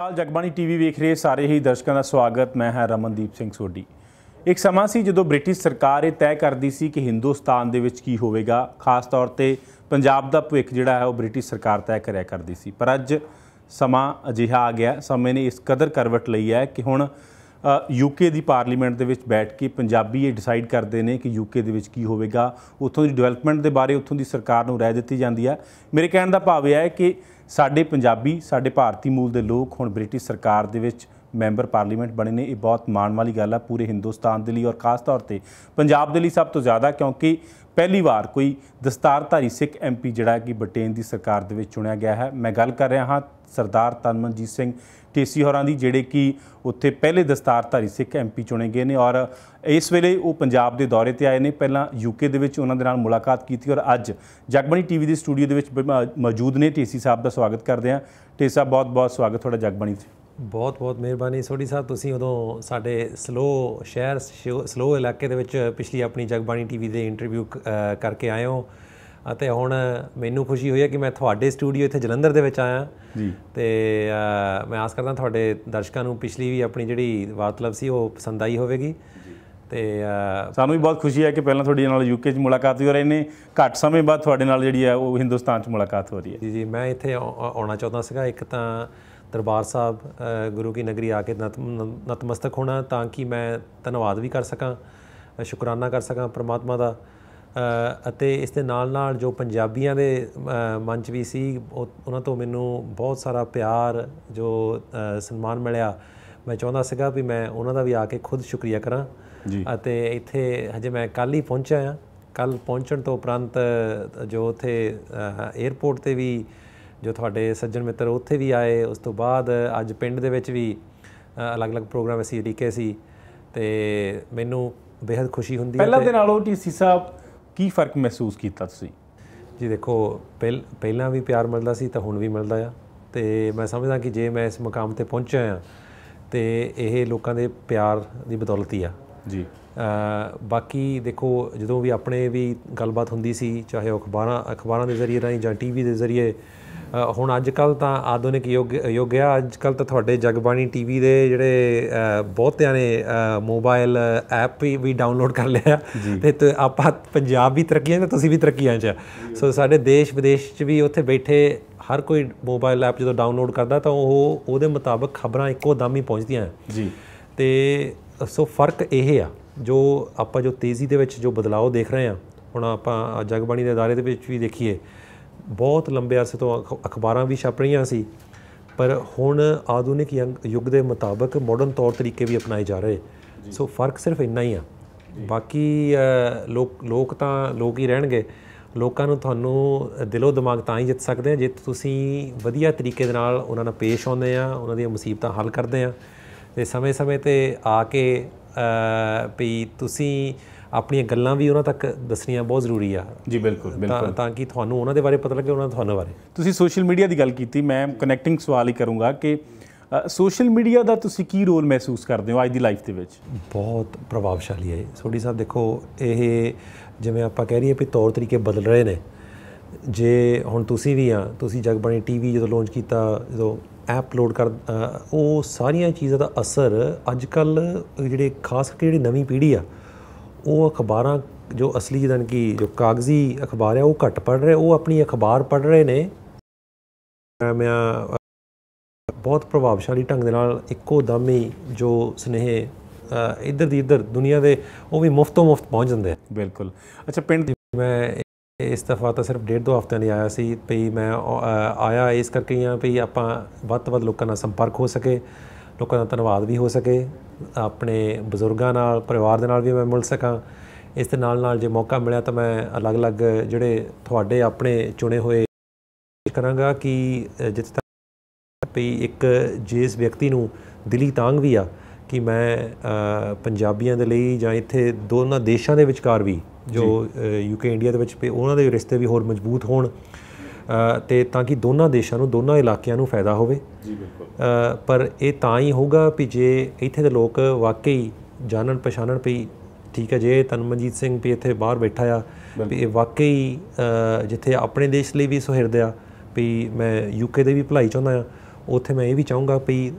ਹਾਲ Jagbani TV ਵੇਖ ਰਹੇ ਸਾਰੇ ਹੀ ਦਰਸ਼ਕਾਂ ਦਾ ਸਵਾਗਤ। ਮੈਂ ਹਾਂ ਰਮਨਦੀਪ ਸਿੰਘ ਸੋਢੀ। ਇੱਕ ਸਮਾਂ ਸੀ ਜਦੋਂ ਬ੍ਰਿਟਿਸ਼ ਸਰਕਾਰ ਇਹ ਤੈਅ ਕਰਦੀ ਸੀ ਕਿ ਹਿੰਦੁਸਤਾਨ ਦੇ ਵਿੱਚ ਕੀ ਹੋਵੇਗਾ। ਖਾਸ ਤੌਰ ਤੇ ਪੰਜਾਬ ਦਾ ਭਵਿੱਖ ਜਿਹੜਾ ਹੈ ਉਹ ਬ੍ਰਿਟਿਸ਼ ਸਰਕਾਰ ਤੈਅ ਕਰਿਆ ਕਰਦੀ ਸੀ। ਪਰ ਅੱਜ ਸਮਾਂ ਅਜਿਹਾ ਆ ਗਿਆ। ਸਮੇਂ ਨੇ ਇਸ ਕਦਰ ਕਰਵਟ ਲਈ ਹੈ ਕਿ ਹੁਣ ਯੂਕੇ ਦੀ ਪਾਰਲੀਮੈਂਟ ਦੇ ਵਿੱਚ ਬੈਠ ਕੇ ਪੰਜਾਬੀ ਇਹ ਡਿਸਾਈਡ ਕਰਦੇ ਨੇ ਕਿ ਯੂਕੇ ਦੇ ਵਿੱਚ ਕੀ ਹੋਵੇਗਾ। ਉੱਥੋਂ ਦੀ ਡਿਵੈਲਪਮੈਂਟ ਦੇ ਬਾਰੇ ਉੱਥੋਂ ਦੀ ਸਰਕਾਰ ਨੂੰ ਰਾਏ ਦਿੱਤੀ ਜਾਂਦੀ ਹੈ। ਮੇਰੇ ਕਹਿਣ ਦਾ ਭਾਵ ਇਹ ਹੈ ਕਿ ਸਾਡੇ ਪੰਜਾਬੀ ਸਾਡੇ ਭਾਰਤੀ ਮੂਲ ਦੇ ਲੋਕ ਹੁਣ ਬ੍ਰਿਟਿਸ਼ ਸਰਕਾਰ ਦੇ ਵਿੱਚ ਮੈਂਬਰ ਪਾਰਲੀਮੈਂਟ ਬਣੇ ਨੇ, ਇਹ ਬਹੁਤ ਮਾਣ ਵਾਲੀ ਗੱਲ ਆ ਪੂਰੇ ਹਿੰਦੁਸਤਾਨ ਦੇ ਲਈ ਔਰ ਖਾਸ ਤੌਰ ਤੇ ਪੰਜਾਬ ਦੇ ਲਈ ਸਭ ਤੋਂ ਜ਼ਿਆਦਾ, ਕਿਉਂਕਿ ਪਹਿਲੀ ਵਾਰ ਕੋਈ ਦਸਤਾਰਧਾਰੀ ਸਿੱਖ ਐਮਪੀ ਜਿਹੜਾ ਕਿ ਬਟੇਨ ਦੀ ਸਰਕਾਰ ਦੇ ਵਿੱਚ ਚੁਣਿਆ ਗਿਆ ਹੈ। ਮੈਂ ਗੱਲ ਕਰ ਰਿਹਾ ਹਾਂ ਸਰਦਾਰ ਤਨਮਨਜੀਤ ਸਿੰਘ ਟੇਸੀ ਹੋਰਾਂ ਦੀ, ਜਿਹੜੇ ਕਿ ਉੱਥੇ ਪਹਿਲੇ ਦਸਤਾਰਧਾਰੀ ਸਿੱਖ ਐਮਪੀ ਚੁਣੇ ਗਏ ਨੇ ਔਰ ਇਸ ਵੇਲੇ ਉਹ ਪੰਜਾਬ ਦੇ ਦੌਰੇ ਤੇ ਆਏ ਨੇ। ਪਹਿਲਾਂ ਯੂਕੇ ਦੇ ਵਿੱਚ ਉਹਨਾਂ ਦੇ ਨਾਲ ਮੁਲਾਕਾਤ ਕੀਤੀ ਔਰ ਅੱਜ ਜਗਬਣੀ ਟੀਵੀ ਦੇ ਸਟੂਡੀਓ ਦੇ ਵਿੱਚ ਮੌਜੂਦ ਨੇ। ਟੇਸੀ ਸਾਹਿਬ ਦਾ ਸਵਾਗਤ ਕਰਦੇ ਹਾਂ। ਟੇਸੀ ਬਹੁਤ ਬਹੁਤ ਸਵਾਗਤ। ਤੁਹਾਡਾ ਜਗਬਣੀ 'ਚ ਬਹੁਤ ਬਹੁਤ ਮਿਹਰਬਾਨੀ। ਸੋਢੀ ਸਾਹਿਬ ਤੁਸੀਂ ਉਦੋਂ ਸਾਡੇ ਸਲੋ ਸ਼ਹਿਰ ਸਲੋ ਇਲਾਕੇ ਦੇ ਵਿੱਚ ਪਿਛਲੀ ਆਪਣੀ ਜਗਬਾਣੀ ਟੀਵੀ ਦੇ ਇੰਟਰਵਿਊ ਕਰਕੇ ਆਏ ਹੋ। ਅਤੇ ਹੁਣ ਮੈਨੂੰ ਖੁਸ਼ੀ ਹੋਈ ਹੈ ਕਿ ਮੈਂ ਤੁਹਾਡੇ ਸਟੂਡੀਓ ਇੱਥੇ ਜਲੰਧਰ ਦੇ ਵਿੱਚ ਆਇਆ। ਜੀ। ਤੇ ਮੈਂ ਆਸ ਕਰਦਾ ਤੁਹਾਡੇ ਦਰਸ਼ਕਾਂ ਨੂੰ ਪਿਛਲੀ ਵੀ ਆਪਣੀ ਜਿਹੜੀ ਵਾਰਤਲਾਪ ਸੀ ਉਹ ਪਸੰਦ ਆਈ ਹੋਵੇਗੀ। ਤੇ ਸਾਨੂੰ ਵੀ ਬਹੁਤ ਖੁਸ਼ੀ ਹੈ ਕਿ ਪਹਿਲਾਂ ਤੁਹਾਡੀ ਨਾਲ ਯੂਕੇ 'ਚ ਮੁਲਾਕਾਤ ਹੋਈ ਔਰ ਇਹਨੇ ਘੱਟ ਸਮੇਂ ਬਾਅਦ ਤੁਹਾਡੇ ਨਾਲ ਜਿਹੜੀ ਹੈ ਉਹ ਹਿੰਦੁਸਤਾਨ 'ਚ ਮੁਲਾਕਾਤ ਹੋ ਰਹੀ ਹੈ। ਜੀ ਜੀ ਮੈਂ ਇੱਥੇ ਆਉਣਾ ਚਾਹੁੰਦਾ ਸੀਗਾ। ਇੱਕ ਤਾਂ ਦਰਬਾਰ ਸਾਹਿਬ ਗੁਰੂ ਕੀ ਨਗਰੀ ਆ ਕੇ ਨਤਮਸਤਕ ਹੋਣਾ ਤਾਂ ਕਿ ਮੈਂ ਧੰਨਵਾਦ ਵੀ ਕਰ ਸਕਾਂ ਸ਼ੁਕਰਾਨਾ ਕਰ ਸਕਾਂ ਪ੍ਰਮਾਤਮਾ ਦਾ। ਅਤੇ ਇਸ ਦੇ ਨਾਲ ਨਾਲ ਜੋ ਪੰਜਾਬੀਆਂ ਦੇ ਮਨ 'ਚ ਵੀ ਸੀ ਉਹਨਾਂ ਤੋਂ ਮੈਨੂੰ ਬਹੁਤ ਸਾਰਾ ਪਿਆਰ ਜੋ ਸਨਮਾਨ ਮਿਲਿਆ। ਮੈਂ ਚਾਹੁੰਦਾ ਸੀਗਾ ਵੀ ਮੈਂ ਉਹਨਾਂ ਦਾ ਵੀ ਆ ਕੇ ਖੁਦ ਸ਼ੁਕਰੀਆ ਕਰਾਂ। ਜੀ। ਅਤੇ ਇੱਥੇ ਹਜੇ ਮੈਂ ਕੱਲ ਹੀ ਪਹੁੰਚਿਆ ਆ ਕੱਲ ਪਹੁੰਚਣ ਤੋਂ ਉਪਰੰਤ ਜੋ ਉੱਥੇ 에어ਪੋਰਟ ਤੇ ਵੀ ਜੋ ਤੁਹਾਡੇ ਸੱਜਣ ਮਿੱਤਰ ਉੱਥੇ ਵੀ ਆਏ ਉਸ ਤੋਂ ਬਾਅਦ ਅੱਜ ਪਿੰਡ ਦੇ ਵਿੱਚ ਵੀ ਅਲੱਗ-ਅਲੱਗ ਪ੍ਰੋਗਰਾਮ ਅਸੀਂ ਰੀਕੇ ਸੀ ਤੇ ਮੈਨੂੰ ਬੇहद ਖੁਸ਼ੀ ਹੁੰਦੀ ਹੈ ਪਹਿਲਾਂ ਦੇ ਨਾਲੋਂ ਟੀਸੀ ਸਾਹਿਬ ਕੀ ਫ਼ਰਕ ਮਹਿਸੂਸ ਕੀਤਾ ਤੁਸੀਂ? ਜੀ ਦੇਖੋ ਪਹਿਲਾਂ ਵੀ ਪਿਆਰ ਮਿਲਦਾ ਸੀ ਤਾਂ ਹੁਣ ਵੀ ਮਿਲਦਾ ਆ ਤੇ ਮੈਂ ਸਮਝਦਾ ਕਿ ਜੇ ਮੈਂ ਇਸ ਮਕਾਮ ਤੇ ਪਹੁੰਚਿਆ ਆ ਤੇ ਇਹ ਲੋਕਾਂ ਦੇ ਪਿਆਰ ਦੀ ਬਦੌਲਤ ਹੀ ਆ। ਜੀ। ਬਾਕੀ ਦੇਖੋ ਜਦੋਂ ਵੀ ਆਪਣੇ ਵੀ ਗੱਲਬਾਤ ਹੁੰਦੀ ਸੀ ਚਾਹੇ ਅਖਬਾਰਾਂ ਅਖਬਾਰਾਂ ਦੇ ਜ਼ਰੀਏ ਰਾਹੀਂ ਜਾਂ ਟੀਵੀ ਦੇ ਜ਼ਰੀਏ ਹੁਣ ਅੱਜ ਕੱਲ ਤਾਂ ਆਧੁਨਿਕ ਯੁੱਗ ਯੁੱਗ ਆ ਅੱਜ ਕੱਲ ਤਾਂ ਤੁਹਾਡੇ ਜਗਬਾਣੀ ਟੀਵੀ ਦੇ ਜਿਹੜੇ ਬਹੁਤਿਆਂ ਨੇ ਮੋਬਾਈਲ ਐਪ ਵੀ ਡਾਊਨਲੋਡ ਕਰ ਲਿਆ ਤੇ ਆਪਾਂ ਪੰਜਾਬ ਵੀ ਤਰੱਕੀਆਂ ਤੇ ਤੁਸੀਂ ਵੀ ਤਰੱਕੀਆਂ 'ਚ ਸੋ ਸਾਡੇ ਦੇਸ਼ ਵਿਦੇਸ਼ 'ਚ ਵੀ ਉੱਥੇ ਬੈਠੇ ਹਰ ਕੋਈ ਮੋਬਾਈਲ ਐਪ ਜਦੋਂ ਡਾਊਨਲੋਡ ਕਰਦਾ ਤਾਂ ਉਹ ਉਹਦੇ ਮੁਤਾਬਕ ਖਬਰਾਂ ਇੱਕੋ ਦਮ ਹੀ ਪਹੁੰਚਦੀਆਂ ਜੀ ਤੇ ਸੋ ਫਰਕ ਇਹ ਆ ਜੋ ਆਪਾਂ ਜੋ ਤੇਜ਼ੀ ਦੇ ਵਿੱਚ ਜੋ ਬਦਲਾਅ ਦੇਖ ਰਹੇ ਆ ਹੁਣ ਆਪਾਂ ਜਗਬਾਣੀ ਦੇ ادارے ਦੇ ਵਿੱਚ ਵੀ ਦੇਖੀਏ ਬਹੁਤ ਲੰਬੇ ਅਰਸੇ ਤੋਂ ਅਖਬਾਰਾਂ ਵੀ ਛਪ ਰਹੀਆਂ ਸੀ। ਪਰ ਹੁਣ ਆਧੁਨਿਕ ਯੁੱਗ ਦੇ ਮੁਤਾਬਕ ਮਾਡਰਨ ਤੌਰ ਤਰੀਕੇ ਵੀ ਅਪਣਾਏ ਜਾ ਰਹੇ। ਸੋ ਫ਼ਰਕ ਸਿਰਫ ਇੰਨਾ ਹੀ ਆ। ਬਾਕੀ ਲੋਕ ਲੋਕ ਤਾਂ ਲੋਕ ਹੀ ਰਹਿਣਗੇ। ਲੋਕਾਂ ਨੂੰ ਤੁਹਾਨੂੰ ਦਿਲੋਂ ਦਿਮਾਗ ਤਾਂ ਹੀ ਜਿੱਤ ਸਕਦੇ ਆ ਜੇ ਤੁਸੀਂ ਵਧੀਆ ਤਰੀਕੇ ਦੇ ਨਾਲ ਉਹਨਾਂ ਨਾਲ ਪੇਸ਼ ਆਉਂਦੇ ਆ ਉਹਨਾਂ ਦੀਆਂ ਮੁਸੀਬਤਾਂ ਹੱਲ ਕਰਦੇ ਆ। ਤੇ ਸਮੇਂ-ਸਮੇਂ ਤੇ ਆ ਕੇ ਵੀ ਤੁਸੀਂ ਆਪਣੀਆਂ ਗੱਲਾਂ ਵੀ ਉਹਨਾਂ ਤੱਕ ਦੱਸਣੀਆਂ ਬਹੁਤ ਜ਼ਰੂਰੀ ਆ। ਜੀ ਬਿਲਕੁਲ ਬਿਲਕੁਲ। ਤਾਂ ਕਿ ਤੁਹਾਨੂੰ ਉਹਨਾਂ ਦੇ ਬਾਰੇ ਪਤਾ ਲੱਗੇ ਉਹਨਾਂ ਤੁਹਾਨੂੰ ਬਾਰੇ। ਤੁਸੀਂ ਸੋਸ਼ਲ ਮੀਡੀਆ ਦੀ ਗੱਲ ਕੀਤੀ ਮੈਂ ਕਨੈਕਟਿੰਗ ਸਵਾਲ ਹੀ ਕਰੂੰਗਾ ਕਿ ਸੋਸ਼ਲ ਮੀਡੀਆ ਦਾ ਤੁਸੀਂ ਕੀ ਰੋਲ ਮਹਿਸੂਸ ਕਰਦੇ ਹੋ ਅੱਜ ਦੀ ਲਾਈਫ ਦੇ ਵਿੱਚ? ਬਹੁਤ ਪ੍ਰਭਾਵਸ਼ਾਲੀ ਹੈ। ਸੋਢੀ ਸਾਹਿਬ ਦੇਖੋ ਇਹ ਜਿਵੇਂ ਆਪਾਂ ਕਹਿ ਰਹੀਏ ਵੀ ਤੌਰ ਤਰੀਕੇ ਬਦਲ ਰਹੇ ਨੇ। ਜੇ ਹੁਣ ਤੁਸੀਂ ਵੀ ਆ ਤੁਸੀਂ ਜਗਬਾਣੀ ਟੀਵੀ ਜਦੋਂ ਲਾਂਚ ਕੀਤਾ ਜਦੋਂ ਐਪ ਲੋਡ ਕਰ ਉਹ ਸਾਰੀਆਂ ਚੀਜ਼ਾਂ ਦਾ ਅਸਰ ਅੱਜ ਕੱਲ ਜਿਹੜੇ ਖਾਸ ਕਰਕੇ ਜਿਹੜੀ ਨਵੀਂ ਪੀੜ੍ਹੀ ਆ ਉਹ ਅਖਬਾਰਾਂ ਜੋ ਅਸਲੀ ਜਿਹਨਾਂ ਕੀ ਜੋ ਕਾਗਜ਼ੀ ਅਖਬਾਰ ਹੈ ਉਹ ਘੱਟ ਪੜ ਰਹੇ ਉਹ ਆਪਣੀ ਅਖਬਾਰ ਪੜ ਰਹੇ ਨੇ। ਮੈਂ ਬਹੁਤ ਪ੍ਰਭਾਵਸ਼ਾਲੀ ਢੰਗ ਦੇ ਨਾਲ ਇੱਕੋ ਦਮ ਹੀ ਜੋ ਸਨੇਹ ਇੱਧਰ ਦੀ ਇੱਧਰ ਦੁਨੀਆ ਦੇ ਉਹ ਵੀ ਮੁਫਤੋਂ ਮੁਫਤ ਪਹੁੰਚ ਜਾਂਦੇ ਆ। ਬਿਲਕੁਲ। ਅੱਛਾ ਪਿੰਡ ਮੈਂ ਇਸ ਦਫਾ ਤਾਂ ਸਿਰਫ ਡੇਢ ਦੋ ਹਫ਼ਤਿਆਂ ਲਈ ਆਇਆ ਸੀ ਭਈ ਮੈਂ ਆਇਆ ਇਸ ਕਰਕੇ ਆ ਭਈ ਆਪਾਂ ਵੱਧ ਤੋਂ ਵੱਧ ਲੋਕਾਂ ਨਾਲ ਸੰਪਰਕ ਹੋ ਸਕੇ। ਲੋਕਾਂ ਦਾ ਧੰਨਵਾਦ ਵੀ ਹੋ ਸਕੇ ਆਪਣੇ ਬਜ਼ੁਰਗਾਂ ਨਾਲ ਪਰਿਵਾਰ ਦੇ ਨਾਲ ਵੀ ਮੈਂ ਮਿਲ ਸਕਾਂ। ਇਸ ਦੇ ਨਾਲ ਨਾਲ ਜੇ ਮੌਕਾ ਮਿਲਿਆ ਤਾਂ ਮੈਂ ਅਲੱਗ-ਅਲੱਗ ਜਿਹੜੇ ਤੁਹਾਡੇ ਆਪਣੇ ਚੁਣੇ ਹੋਏ ਕਰਾਂਗਾ ਕਿ ਜਿੱਥੇ ਤੱਕ ਵੀ ਇੱਕ ਜਿਸ ਵਿਅਕਤੀ ਨੂੰ ਦਿਲੀ ਤਾਂਗ ਵੀ ਆ ਕਿ ਮੈਂ ਪੰਜਾਬੀਆਂ ਦੇ ਲਈ ਜਾਂ ਇੱਥੇ ਦੋਨਾਂ ਦੇਸ਼ਾਂ ਦੇ ਵਿਚਕਾਰ ਵੀ ਜੋ ਯੂਕੇ ਇੰਡੀਆ ਦੇ ਵਿੱਚ ਉਹਨਾਂ ਦੇ ਰਿਸ਼ਤੇ ਵੀ ਹੋਰ ਮਜ਼ਬੂਤ ਹੋਣ ਤੇ ਤਾਂ ਕਿ ਦੋਨਾਂ ਦੇਸ਼ਾਂ ਨੂੰ ਦੋਨਾਂ ਇਲਾਕਿਆਂ ਨੂੰ ਫਾਇਦਾ ਹੋਵੇ। ਜੀ ਬਿਲਕੁਲ। ਪਰ ਇਹ ਤਾਂ ਹੀ ਹੋਊਗਾ ਵੀ ਜੇ ਇੱਥੇ ਦੇ ਲੋਕ ਵਾਕਈ ਜਾਣਨ ਪਛਾਣਨ ਪਈ ਠੀਕ ਹੈ ਜੇ ਤਨਮਨਜੀਤ ਸਿੰਘ ਵੀ ਇੱਥੇ ਬਾਹਰ ਬੈਠਾ ਆ ਵੀ ਇਹ ਵਾਕਈ ਜਿੱਥੇ ਆਪਣੇ ਦੇਸ਼ ਲਈ ਵੀ ਸੁਹਿਰਦ ਆ ਵੀ ਮੈਂ ਯੂਕੇ ਦੇ ਵੀ ਭਲਾਈ ਚਾਹੁੰਦਾ ਆ ਉੱਥੇ ਮੈਂ ਇਹ ਵੀ ਚਾਹੂੰਗਾ ਵੀ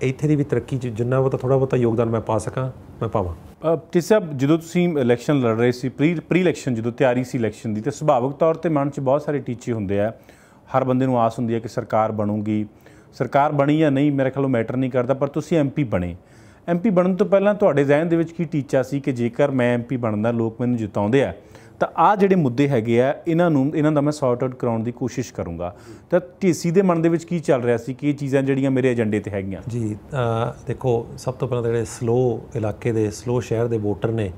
ਇੱਥੇ ਦੀ ਵੀ ਤਰੱਕੀ 'ਚ ਜਿੰਨਾ ਬਹੁਤਾ ਥੋੜਾ ਬਹੁਤਾ ਯੋਗਦਾਨ ਮੈਂ ਪਾ ਸਕਾਂ, ਮੈਂ ਪਾਵਾਂ। ਟੀ ਸਾਹਿਬ, ਜਦੋਂ ਤੁਸੀਂ ਇਲੈਕਸ਼ਨ ਲੜ ਰਹੇ ਸੀ, ਪ੍ਰੀ ਪ੍ਰੀ ਇਲੈਕਸ਼ਨ ਜਦੋਂ ਤਿਆਰੀ ਸੀ ਇਲੈਕਸ਼ਨ ਦੀ, ਤੇ ਸੁਭਾਵਿਕ ਤੌਰ ਤੇ ਮਨ 'ਚ ਬਹੁਤ ਸਾਰੇ ਟੀਚੇ ਹੁੰਦੇ ਆ। ਹਰ ਬੰਦੇ ਨੂੰ ਆਸ ਹੁੰਦੀ ਹੈ ਕਿ ਸਰਕਾਰ ਬਣੂਗੀ। ਸਰਕਾਰ ਬਣੀ ਜਾਂ ਨਹੀਂ, ਮੇਰੇ ਖਿਆਲੋਂ ਮੈਟਰ ਨਹੀਂ ਕਰਦਾ, ਪਰ ਤੁਸੀਂ ਐਮਪੀ ਬਣੇ। ਐਮਪੀ ਬਣਨ ਤੋਂ ਪਹਿਲਾਂ ਤੁਹਾਡੇ ਜ਼ਿਹਨ ਦੇ ਵਿੱਚ ਕੀ ਟੀਚਾ ਸੀ ਕਿ ਜੇਕਰ ਮੈਂ ਐਮਪੀ ਬਣਦਾ ਲੋਕ ਮੈਨੂੰ ਜਿਤਾਉਂਦੇ ਆ। ਤਾਂ ਆ ਜਿਹੜੇ ਮੁੱਦੇ ਹੈਗੇ ਆ, ਇਹਨਾਂ ਨੂੰ, ਇਹਨਾਂ ਦਾ ਮੈਂ ਸੌਰਟ ਆਊਟ ਕਰਾਉਣ ਦੀ ਕੋਸ਼ਿਸ਼ ਕਰੂੰਗਾ। ਤਾਂ ਢੀਸੀ ਦੇ ਮਨ ਦੇ ਵਿੱਚ ਕੀ ਚੱਲ ਰਿਹਾ ਸੀ ਕੀ ਚੀਜ਼ਾਂ ਜਿਹੜੀਆਂ ਮੇਰੇ ਏਜੰਡੇ ਤੇ ਹੈਗੀਆਂ? ਜੀ ਦੇਖੋ, ਸਭ ਤੋਂ ਪਹਿਲਾਂ ਜਿਹੜੇ ਸਲੋ ਇਲਾਕੇ ਦੇ ਸਲੋ ਸ਼ਹਿਰ ਦੇ ਵੋਟਰ ਨੇ,